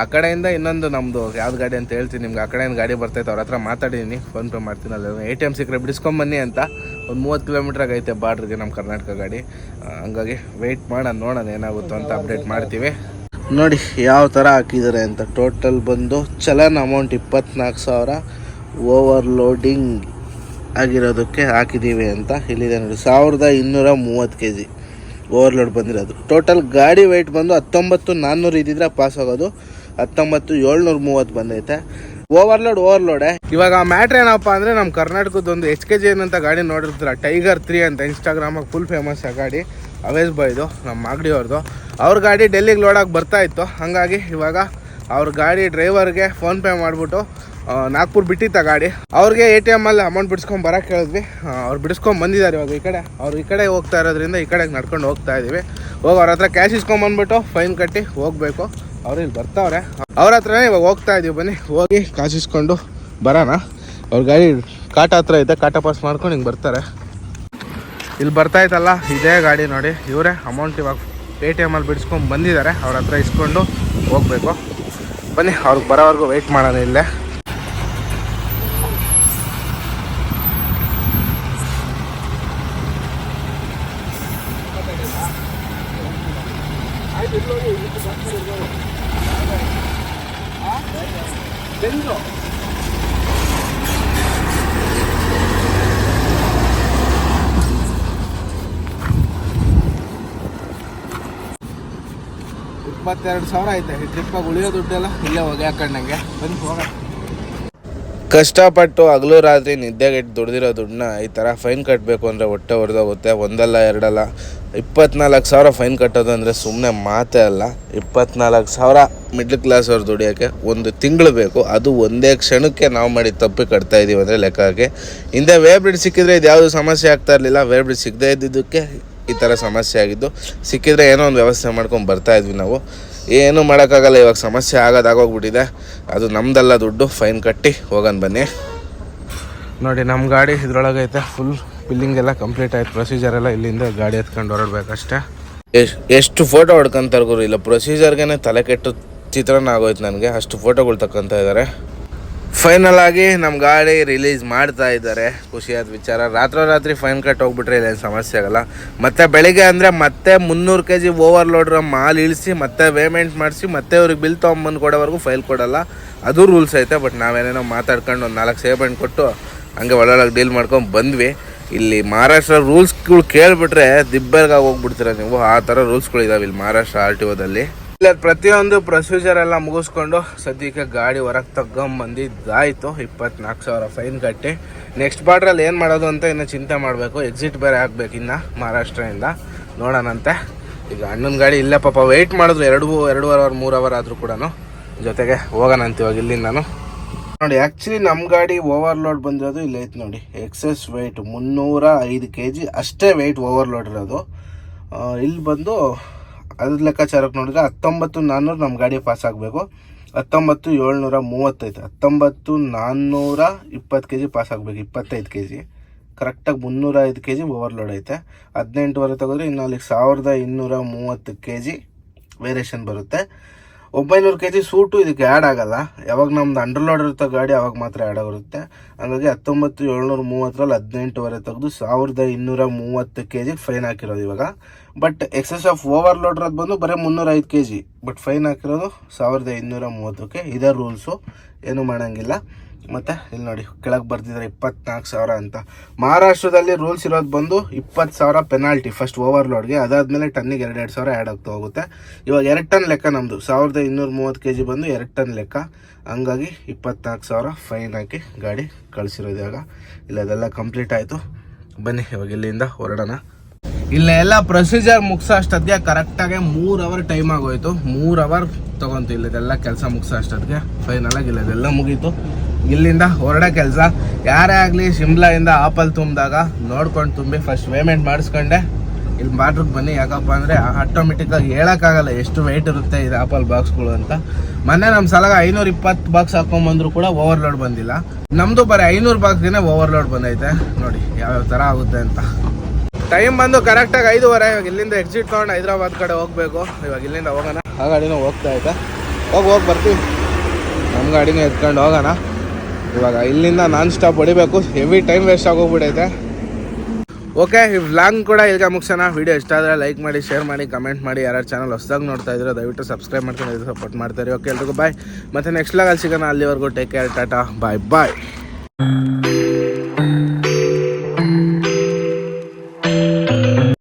ಆ ಕಡೆಯಿಂದ ಇನ್ನೊಂದು ನಮ್ಮದು ಯಾವ್ದು ಗಾಡಿ ಅಂತ ಹೇಳ್ತೀನಿ, ನಿಮ್ಗೆ ಆ ಕಡೆಯಿಂದ ಗಾಡಿ ಬರ್ತೈತೆ ಅವ್ರ ಹತ್ರ ಮಾತಾಡಿದ್ದೀನಿ ಫೋನ್ ಪೇ ಮಾಡ್ತೀನಿ ಅಲ್ಲ. ಎ ಟಿ ಎಂ ಸಿಕ್ಕರೆ ಬಿಡಿಸ್ಕೊಂಬನ್ನಿ ಅಂತ, ಒಂದು ಮೂವತ್ತು ಕಿಲೋಮೀಟ್ರಾಗ ಐತೆ ಬಾರ್ಡ್ರಿಗೆ ನಮ್ಮ ಕರ್ನಾಟಕ ಗಾಡಿ. ಹಂಗಾಗಿ ವೆಯ್ಟ್ ಮಾಡೋಣ, ನೋಡೋಣ ಏನಾಗುತ್ತೋ ಅಂತ ಅಪ್ಡೇಟ್ ಮಾಡ್ತೀವಿ. ನೋಡಿ, ಯಾವ ಥರ ಹಾಕಿದ್ದಾರೆ ಅಂತ ಟೋಟಲ್ ಬಂದು ಚಲನ್ ಅಮೌಂಟ್ ಇಪ್ಪತ್ನಾಲ್ಕು ಸಾವಿರ ಓವರ್ಲೋಡಿಂಗ್ ಆಗಿರೋದಕ್ಕೆ ಹಾಕಿದ್ದೀವಿ ಅಂತ ಇಲ್ಲಿದೆ ನೋಡಿ. ಸಾವಿರದ ಇನ್ನೂರ ಮೂವತ್ತು ಕೆ ಜಿ ಓವರ್ಲೋಡ್ ಬಂದಿರೋದು. ಟೋಟಲ್ ಗಾಡಿ ವೆಯ್ಟ್ ಬಂದು ಹತ್ತೊಂಬತ್ತು ನಾನ್ನೂರು ಇದ್ದಿದ್ರೆ ಪಾಸ್ ಆಗೋದು. ಹತ್ತೊಂಬತ್ತು ಏಳ್ನೂರ ಮೂವತ್ತು ಬಂದೈತೆ. ಓವರ್ಲೋಡ್ ಓವರ್ಲೋಡೆ ಇವಾಗ ಮ್ಯಾಟ್ರ್ ಏನಪ್ಪ ಅಂದರೆ ನಮ್ಮ ಕರ್ನಾಟಕದ ಒಂದು ಎಚ್ ಕೆ ಜಿ ಏನಂತ ಗಾಡಿ ನೋಡಿರ್ತೀರ? ಟೈಗರ್ ತ್ರೀ ಅಂತ ಇನ್ಸ್ಟಾಗ್ರಾಮಾಗ ಫುಲ್ ಫೇಮಸ್ ಆ ಗಾಡಿ. ಅವೇಸ್ ಬಾಯ್ದು ನಮ್ಮ ಮಾಗಡಿ ಅವ್ರದ್ದು ಅವ್ರ ಗಾಡಿ ಡೆಲ್ಲಿಗೆ ಲೋಡಾಗಿ ಬರ್ತಾ ಇತ್ತು. ಹಾಗಾಗಿ ಇವಾಗ ಅವ್ರ ಗಾಡಿ ಡ್ರೈವರ್ಗೆ ಫೋನ್ಪೇ ಮಾಡಿಬಿಟ್ಟು ನಾಗ್ಪುರ್ ಬಿಟ್ಟಿತ್ತ ಗಾಡಿ. ಅವ್ರಿಗೆ ಎ ಟಿ ಎಂ ಅಲ್ಲಿ ಅಮೌಂಟ್ ಬಿಡಿಸ್ಕೊಂಡು ಬರಕ್ಕೆ ಹೇಳಿದ್ವಿ. ಅವ್ರು ಬಿಡಿಸ್ಕೊಂಡು ಬಂದಿದ್ದಾರೆ ಇವಾಗ ಈ ಕಡೆ. ಅವ್ರು ಈ ಕಡೆ ಹೋಗ್ತಾ ಇರೋದ್ರಿಂದ ಈ ಕಡೆಗೆ ನಡ್ಕೊಂಡು ಹೋಗ್ತಾ ಇದೀವಿ. ಹೋಗಿ ಅವ್ರ ಹತ್ರ ಕ್ಯಾಶ್ ಇಸ್ಕೊಂಬಂದ್ಬಿಟ್ಟು ಫೈನ್ ಕಟ್ಟಿ ಹೋಗಬೇಕು. ಅವ್ರು ಇಲ್ಲಿ ಬರ್ತಾವ್ರೆ. ಅವ್ರ ಹತ್ರನೇ ಇವಾಗ ಹೋಗ್ತಾ ಇದೀವಿ ಬನ್ನಿ. ಹೋಗಿ ಕಾಸು ಇಸ್ಕೊಂಡು ಬರೋಣ. ಅವ್ರ ಗಾಡಿ ಕಾಟ ಹತ್ರ ಇದೆ, ಕಾಟ ಪಾಸ್ ಮಾಡ್ಕೊಂಡು ಹಿಂಗೆ ಬರ್ತಾರೆ. ಇಲ್ಲಿ ಬರ್ತಾ ಇತ್ತಲ್ಲ, ಇದೇ ಗಾಡಿ ನೋಡಿ. ಇವರೇ ಅಮೌಂಟ್ ಇವಾಗ ಪೇ ಟಿ ಎಮಲ್ಲಿ ಬಿಡಿಸ್ಕೊಂಡು ಬಂದಿದ್ದಾರೆ. ಅವ್ರ ಹತ್ರ ಇಸ್ಕೊಂಡು ಹೋಗಬೇಕು. ಬನ್ನಿ, ಅವ್ರಿಗೆ ಬರೋವರೆಗೂ ವೆಯ್ಟ್ ಮಾಡೋಣ ಇಲ್ಲೇ. ಇಪ್ಪತ್ತೆರಡು ಸಾವಿರ ಐತೆ. ಈ ಟ್ರಿಪ್ಪಾಗ ಉಳಿಯೋ ದುಡ್ಡೆಲ್ಲ ಇಲ್ಲೇ ಹೋಗಿ ಕಷ್ಟಪಟ್ಟು ಹಗಲು ರಾತ್ರಿ ನಿದ್ದೆಗೆಟ್ಟು ದುಡ್ದಿರೋ ದುಡ್ಡನ್ನ ಈ ಥರ ಫೈನ್ ಕಟ್ಟಬೇಕು ಅಂದರೆ ಹೊಟ್ಟೆ ಹೊಡೆದೋಗುತ್ತೆ ಒಂದಲ್ಲ, ಎರಡಲ್ಲ. ಇಪ್ಪತ್ನಾಲ್ಕು ಸಾವಿರ ಫೈನ್ ಕಟ್ಟೋದು ಅಂದರೆ ಸುಮ್ಮನೆ ಮಾತೇ ಅಲ್ಲ. ಇಪ್ಪತ್ನಾಲ್ಕು ಸಾವಿರ ಮಿಡ್ಲ್ ಕ್ಲಾಸ್ ಅವ್ರು ದುಡಿಯೋಕ್ಕೆ ಒಂದು ತಿಂಗಳು ಬೇಕು. ಅದು ಒಂದೇ ಕ್ಷಣಕ್ಕೆ ನಾವು ಮಾಡಿ ತಪ್ಪಿ ಕಟ್ತಾ ಇದ್ದೀವಿ ಅಂದರೆ ಲೆಕ್ಕ ಹಾಕಿ. ಹಿಂದೆ ವೇ ಬ್ರಿಡ್ ಸಿಕ್ಕಿದ್ರೆ ಇದು ಯಾವುದು ಸಮಸ್ಯೆ ಆಗ್ತಾ ಇರಲಿಲ್ಲ. ವೇ ಸಿಗದೇ ಇದ್ದಿದ್ದಕ್ಕೆ ಈ ಥರ ಸಮಸ್ಯೆ ಆಗಿದ್ದು. ಸಿಕ್ಕಿದ್ರೆ ಏನೋ ಒಂದು ವ್ಯವಸ್ಥೆ ಮಾಡ್ಕೊಂಡು ಬರ್ತಾ ಇದ್ವಿ ನಾವು. ಏನು ಮಾಡೋಕ್ಕಾಗಲ್ಲ, ಇವಾಗ ಸಮಸ್ಯೆ ಆಗೋದಾಗೋಗ್ಬಿಟ್ಟಿದೆ ಅದು ನಮ್ದಲ್ಲ ದುಡ್ಡು. ಫೈನ್ ಕಟ್ಟಿ ಹೋಗೋಣ ಬನ್ನಿ. ನೋಡಿ ನಮ್ಮ ಗಾಡಿ ಇದ್ರೊಳಗೈತೆ ಫುಲ್ ಬಿಲ್ಲಿಂಗ್ ಎಲ್ಲ ಕಂಪ್ಲೀಟ್ ಆಯ್ತು. ಪ್ರೊಸೀಜರ್ ಎಲ್ಲ ಇಲ್ಲಿಂದ ಗಾಡಿ ಎತ್ಕೊಂಡು ಹೊರಡ್ಬೇಕಷ್ಟೇ. ಎಷ್ಟು ಎಷ್ಟು ಫೋಟೋ ಹೊಡ್ಕೊಂತಾರೆ ಗುರು? ಇಲ್ಲ ಪ್ರೊಸೀಜರ್ಗೆ ತಲೆ ಕೆಟ್ಟು ಚಿತ್ರಣ ಆಗೋಯ್ತು ನನಗೆ. ಅಷ್ಟು ಫೋಟೋಗಳು ತಕ್ಕಂತ ಇದ್ದಾರೆ ಫೈನಲ್ ಆಗಿ ನಮ್ಮ ಗಾಡಿ ರಿಲೀಸ್ ಮಾಡ್ತಾ ಇದ್ದಾರೆ. ಖುಷಿಯಾದ ವಿಚಾರ. ರಾತ್ರೋರಾತ್ರಿ ಫೈನ್ ಕಟ್ ಹೋಗ್ಬಿಟ್ರೆ ಇಲ್ಲೇನು ಸಮಸ್ಯೆ ಆಗಲ್ಲ. ಮತ್ತೆ ಬೆಳಿಗ್ಗೆ ಅಂದರೆ ಮತ್ತೆ ಮುನ್ನೂರು ಕೆ ಜಿ ಓವರ್ಲೋಡ್ರ ಮಾಲ್ ಇಳಿಸಿ, ಮತ್ತೆ ಪೇಮೆಂಟ್ ಮಾಡಿಸಿ, ಮತ್ತೆ ಅವ್ರಿಗೆ ಬಿಲ್ ತೊಗೊಂಬಂದು ಕೊಡೋವರೆಗೂ ಫೈಲ್ ಕೊಡಲ್ಲ. ಅದು ರೂಲ್ಸ್ ಐತೆ ಬಟ್ ನಾವೇನೇನೋ ಮಾತಾಡ್ಕೊಂಡು ಒಂದು ನಾಲ್ಕು ಸೇವೆಂಟ್ ಕೊಟ್ಟು ಹಂಗೆ ಒಳ್ಳೊಳಗೆ ಡೀಲ್ ಮಾಡ್ಕೊಂಡು ಬಂದ್ವಿ. ಇಲ್ಲಿ ಮಹಾರಾಷ್ಟ್ರ ರೂಲ್ಸ್ಗಳು ಕೇಳಿಬಿಟ್ರೆ ದಿಬ್ಬರ್ಗಾಗಿ ಹೋಗ್ಬಿಡ್ತೀರ ನೀವು. ಆ ಥರ ರೂಲ್ಸ್ಗಳಿದಾವೆ ಇಲ್ಲಿ ಮಹಾರಾಷ್ಟ್ರ ಆರ್ ಟಿ ಒದಲ್ಲಿ. ಇಲ್ಲ, ಪ್ರತಿಯೊಂದು ಪ್ರೊಸೀಜರ್ ಎಲ್ಲ ಮುಗಿಸ್ಕೊಂಡು ಸದ್ಯಕ್ಕೆ ಗಾಡಿ ಹೊರಗೆ ತಗೊಂಬಂದಿದ್ದಾಯಿತು. ಇಪ್ಪತ್ನಾಲ್ಕು ಸಾವಿರ ಫೈನ್ ಕಟ್ಟಿ. ನೆಕ್ಸ್ಟ್ ಬಾರ್ಡ್ರಲ್ಲಿ ಏನು ಮಾಡೋದು ಅಂತ ಇನ್ನು ಚಿಂತೆ ಮಾಡಬೇಕು. ಎಕ್ಸಿಟ್ ಬೇರೆ ಹಾಕ್ಬೇಕು ಇನ್ನು ಮಹಾರಾಷ್ಟ್ರದಿಂದ. ನೋಡೋಣಂತೆ. ಈಗ ಅಣ್ಣನ ಗಾಡಿ ಇಲ್ಲ ಪಾಪ ವೆಯ್ಟ್ ಮಾಡಿದ್ರು. ಎರಡು, ಎರಡೂವರೆ ಅವರ್ ಮೂರು ಅವರ್ ಆದರೂ ಕೂಡ ಜೊತೆಗೆ ಹೋಗೋಣ ಅಂತ ಇವಾಗ ಇಲ್ಲಿಂದ ನಾನು ನೋಡಿ ಆ್ಯಕ್ಚುಲಿ ನಮ್ಮ ಗಾಡಿ ಓವರ್ಲೋಡ್ ಬಂದಿರೋದು ಇಲ್ಲಿ ಐತೆ ನೋಡಿ. ಎಕ್ಸೆಸ್ ವೆಯ್ಟ್ ಮುನ್ನೂರ ಐದು ಕೆ ಜಿ ಅಷ್ಟೇ ವೆಯ್ಟ್ ಓವರ್ಲೋಡ್ ಇರೋದು. ಇಲ್ಲಿ ಬಂದು ಅದ್ರ ಲೆಕ್ಕಾಚಾರಕ್ಕೆ ನೋಡಿದ್ರೆ ಹತ್ತೊಂಬತ್ತು ನಾನ್ನೂರು ನಮ್ಮ ಗಾಡಿ ಪಾಸ್ ಆಗಬೇಕು. ಹತ್ತೊಂಬತ್ತು ಏಳ್ನೂರ ಮೂವತ್ತೈದು, ಹತ್ತೊಂಬತ್ತು ನಾನ್ನೂರ ಇಪ್ಪತ್ತು ಕೆ ಜಿ ಪಾಸ್ ಆಗಬೇಕು, ಇಪ್ಪತ್ತೈದು ಕೆ ಜಿ ಕರೆಕ್ಟಾಗಿ ಮುನ್ನೂರ ಐದು ಕೆ ಜಿ ಓವರ್ಲೋಡ್ ಐತೆ. ಹದಿನೆಂಟುವರೆ ತೆಗೆದ್ರೆ ಇನ್ನು ಅಲ್ಲಿಗೆ ಸಾವಿರದ ಇನ್ನೂರ ಮೂವತ್ತು ಕೆ ಜಿ ವೇರಿಯೇಷನ್ ಬರುತ್ತೆ. ಒಂಬೈನೂರು ಕೆ ಜಿ ಸೂಟು ಇದಕ್ಕೆ ಆ್ಯಡ್ ಆಗಲ್ಲ. ಯಾವಾಗ ನಮ್ದು ಅಂಡರ್ಲೋಡ್ ಇರುತ್ತೋ ಗಾಡಿ ಅವಾಗ ಮಾತ್ರ ಆ್ಯಡ್ ಆಗಿರುತ್ತೆ ಹಂಗಾಗಿ ಹತ್ತೊಂಬತ್ತು, ಏಳ್ನೂರ, ಮೂವತ್ತರಲ್ಲಿ ಹದಿನೆಂಟುವರೆ ತೆಗೆದು ಸಾವಿರದ ಇನ್ನೂರ ಮೂವತ್ತು ಕೆ ಜಿಗೆ ಫೈನ್ ಹಾಕಿರೋದು ಇವಾಗ. ಬಟ್ ಎಕ್ಸಸ್ ಆಫ್ ಓವರ್ಲೋಡ್ ಲೋಡ್ರದ್ದು ಬಂದು ಬರೀ ಮುನ್ನೂರೈದು ಕೆ ಜಿ ಬಟ್ ಫೈನ್ ಹಾಕಿರೋದು ಸಾವಿರದ ಇನ್ನೂರ ಮೂವತ್ತಕ್ಕೆ. ಇದೇ ರೂಲ್ಸು ಏನು ಮಾಡೋಂಗಿಲ್ಲ. ಮತ್ತೆ ಇಲ್ಲಿ ನೋಡಿ, ಕೆಳಗೆ ಬರ್ತಿದ್ದಾರೆ ಇಪ್ಪತ್ನಾಲ್ಕು ಸಾವಿರ ಅಂತ. ಮಹಾರಾಷ್ಟ್ರದಲ್ಲಿ ರೂಲ್ಸ್ ಇರೋದು ಬಂದು ಇಪ್ಪತ್ತು ಸಾವಿರ ಪೆನಾಲ್ಟಿ ಫಸ್ಟ್ ಓವರ್ಲೋಡ್ಗೆ ಅದಾದಮೇಲೆ ಟನ್ನಿಗೆ ಎರಡು ಎರಡು ಸಾವಿರ ಆ್ಯಡ್ ಆಗ್ತಾ ಹೋಗುತ್ತೆ. ಇವಾಗ ಎರಡು ಟನ್ ಲೆಕ್ಕ ನಮ್ಮದು ಸಾವಿರದ ಇನ್ನೂರ ಮೂವತ್ತು ಕೆ ಜಿ ಬಂದು ಎರಡು ಟನ್ ಲೆಕ್ಕ. ಹಂಗಾಗಿ ಇಪ್ಪತ್ನಾಲ್ಕು ಸಾವಿರ ಫೈನ್ ಹಾಕಿ ಗಾಡಿ ಕಳಿಸಿರೋದು ಇವಾಗ. ಇಲ್ಲ, ಅದೆಲ್ಲ ಕಂಪ್ಲೀಟ್ ಆಯಿತು. ಬನ್ನಿ, ಇವಾಗ ಇಲ್ಲಿಂದ ಹೊರಡೋಣ. ಇಲ್ಲ ಎಲ್ಲ ಪ್ರೊಸೀಜರ್ ಮುಗಿಸೋ ಅಷ್ಟೊತ್ತಿಗೆ ಕರೆಕ್ಟಾಗಿ ಮೂರು ಅವರ್ ಟೈಮ್ ಆಗೋಯ್ತು. ಮೂರು ಅವರ್ ತೊಗೊಂತು ಇಲ್ಲದೆಲ್ಲ ಕೆಲಸ ಮುಗಿಸೋ ಅಷ್ಟೊತ್ತಿಗೆ ಫೈನಲ್ ಆಗಿ ಇಲ್ಲದೆಲ್ಲ ಮುಗೀತು. ಇಲ್ಲಿಂದ ಹೊರಡೋ ಕೆಲಸ. ಯಾರೇ ಆಗಲಿ ಶಿಮ್ಲಾಯಿಂದ ಆಪಲ್ ತುಂಬಿದಾಗ ನೋಡ್ಕೊಂಡು ತುಂಬಿ ಫಸ್ಟ್ ಪೇಮೆಂಟ್ ಮಾಡಿಸ್ಕೊಂಡೆ. ಇಲ್ಲಿ ಬಾಟ್ರಿಗೆ ಬನ್ನಿ, ಯಾಕಪ್ಪ ಅಂದರೆ ಆಟೋಮೆಟಿಕ್ಕಾಗಿ ಹೇಳೋಕ್ಕಾಗಲ್ಲ ಎಷ್ಟು ವೆಯ್ಟ್ ಇರುತ್ತೆ ಇದು ಆಪಲ್ ಬಾಕ್ಸ್ಗಳು ಅಂತ. ಮೊನ್ನೆ ನಮ್ಮ ಸಲಗ ಐನೂರು ಇಪ್ಪತ್ತು ಬಾಕ್ಸ್ ಹಾಕೊಂಬಂದ್ರು ಕೂಡ ಓವರ್ಲೋಡ್ ಬಂದಿಲ್ಲ. ನಮ್ಮದು ಬರೀ ಐನೂರು ಬಾಕ್ಸ್ಗೆ ಓವರ್ಲೋಡ್ ಬಂದೈತೆ. ನೋಡಿ ಯಾವ್ಯಾವ ಥರ ಆಗುತ್ತೆ ಅಂತ. ಟೈಮ್ ಬಂದು ಕರೆಕ್ಟಾಗಿ ಐದುವರೆ, ಇವಾಗ ಇಲ್ಲಿಂದ ಎಕ್ಸಿಟ್ ತೊಗೊಂಡು ಹೈದ್ರಾಬಾದ್ ಕಡೆ ಹೋಗಬೇಕು. ಇವಾಗ ಇಲ್ಲಿಂದ ಹೋಗೋಣ. ಆ ಗಾಡಿನೂ ಹೋಗ್ತಾ ಇದೆ. ಹೋಗಿ ಹೋಗಿ ಬರ್ತೀವಿ ನಮ್ಮ ಗಾಡಿನೂ ಎತ್ಕೊಂಡು ಹೋಗೋಣ. ಇವಾಗ ಇಲ್ಲಿಂದ ನಾನ್ ಸ್ಟಾಪ್ ಹೊಡಿಬೇಕು. ಹೆವಿ ಟೈಮ್ ವೇಸ್ಟ್ ಆಗೋಗ್ಬಿಟ್ಟೈತೆ ಓಕೆ ಈ ವ್ಲಾಗ್ ಕೂಡ ಈಗ ಮುಗಿಸೋಣ. ವಿಡಿಯೋ ಇಷ್ಟ ಆದರೆ ಲೈಕ್ ಮಾಡಿ ಶೇರ್ ಮಾಡಿ ಕಮೆಂಟ್ ಮಾಡಿ. ಯಾರ್ಯಾರು ಚಾನಲ್ ಹೊಸದಾಗಿ ನೋಡ್ತಾ ಇದ್ದೀರೋ ದಯವಿಟ್ಟು ಸಬ್ಸ್ಕ್ರೈಬ್ ಮಾಡ್ಕೊಂಡು ಸಪೋರ್ಟ್ ಮಾಡ್ತಾರೆ ಓಕೆ ಎಲ್ರಿಗೂ ಬಾಯ್ ಮತ್ತೆ ನೆಕ್ಸ್ಟ್ ಲಾಗಲ್ಲಿ ಸಿಗೋಣ. ಅಲ್ಲಿವರೆಗೂ take care tata bye bye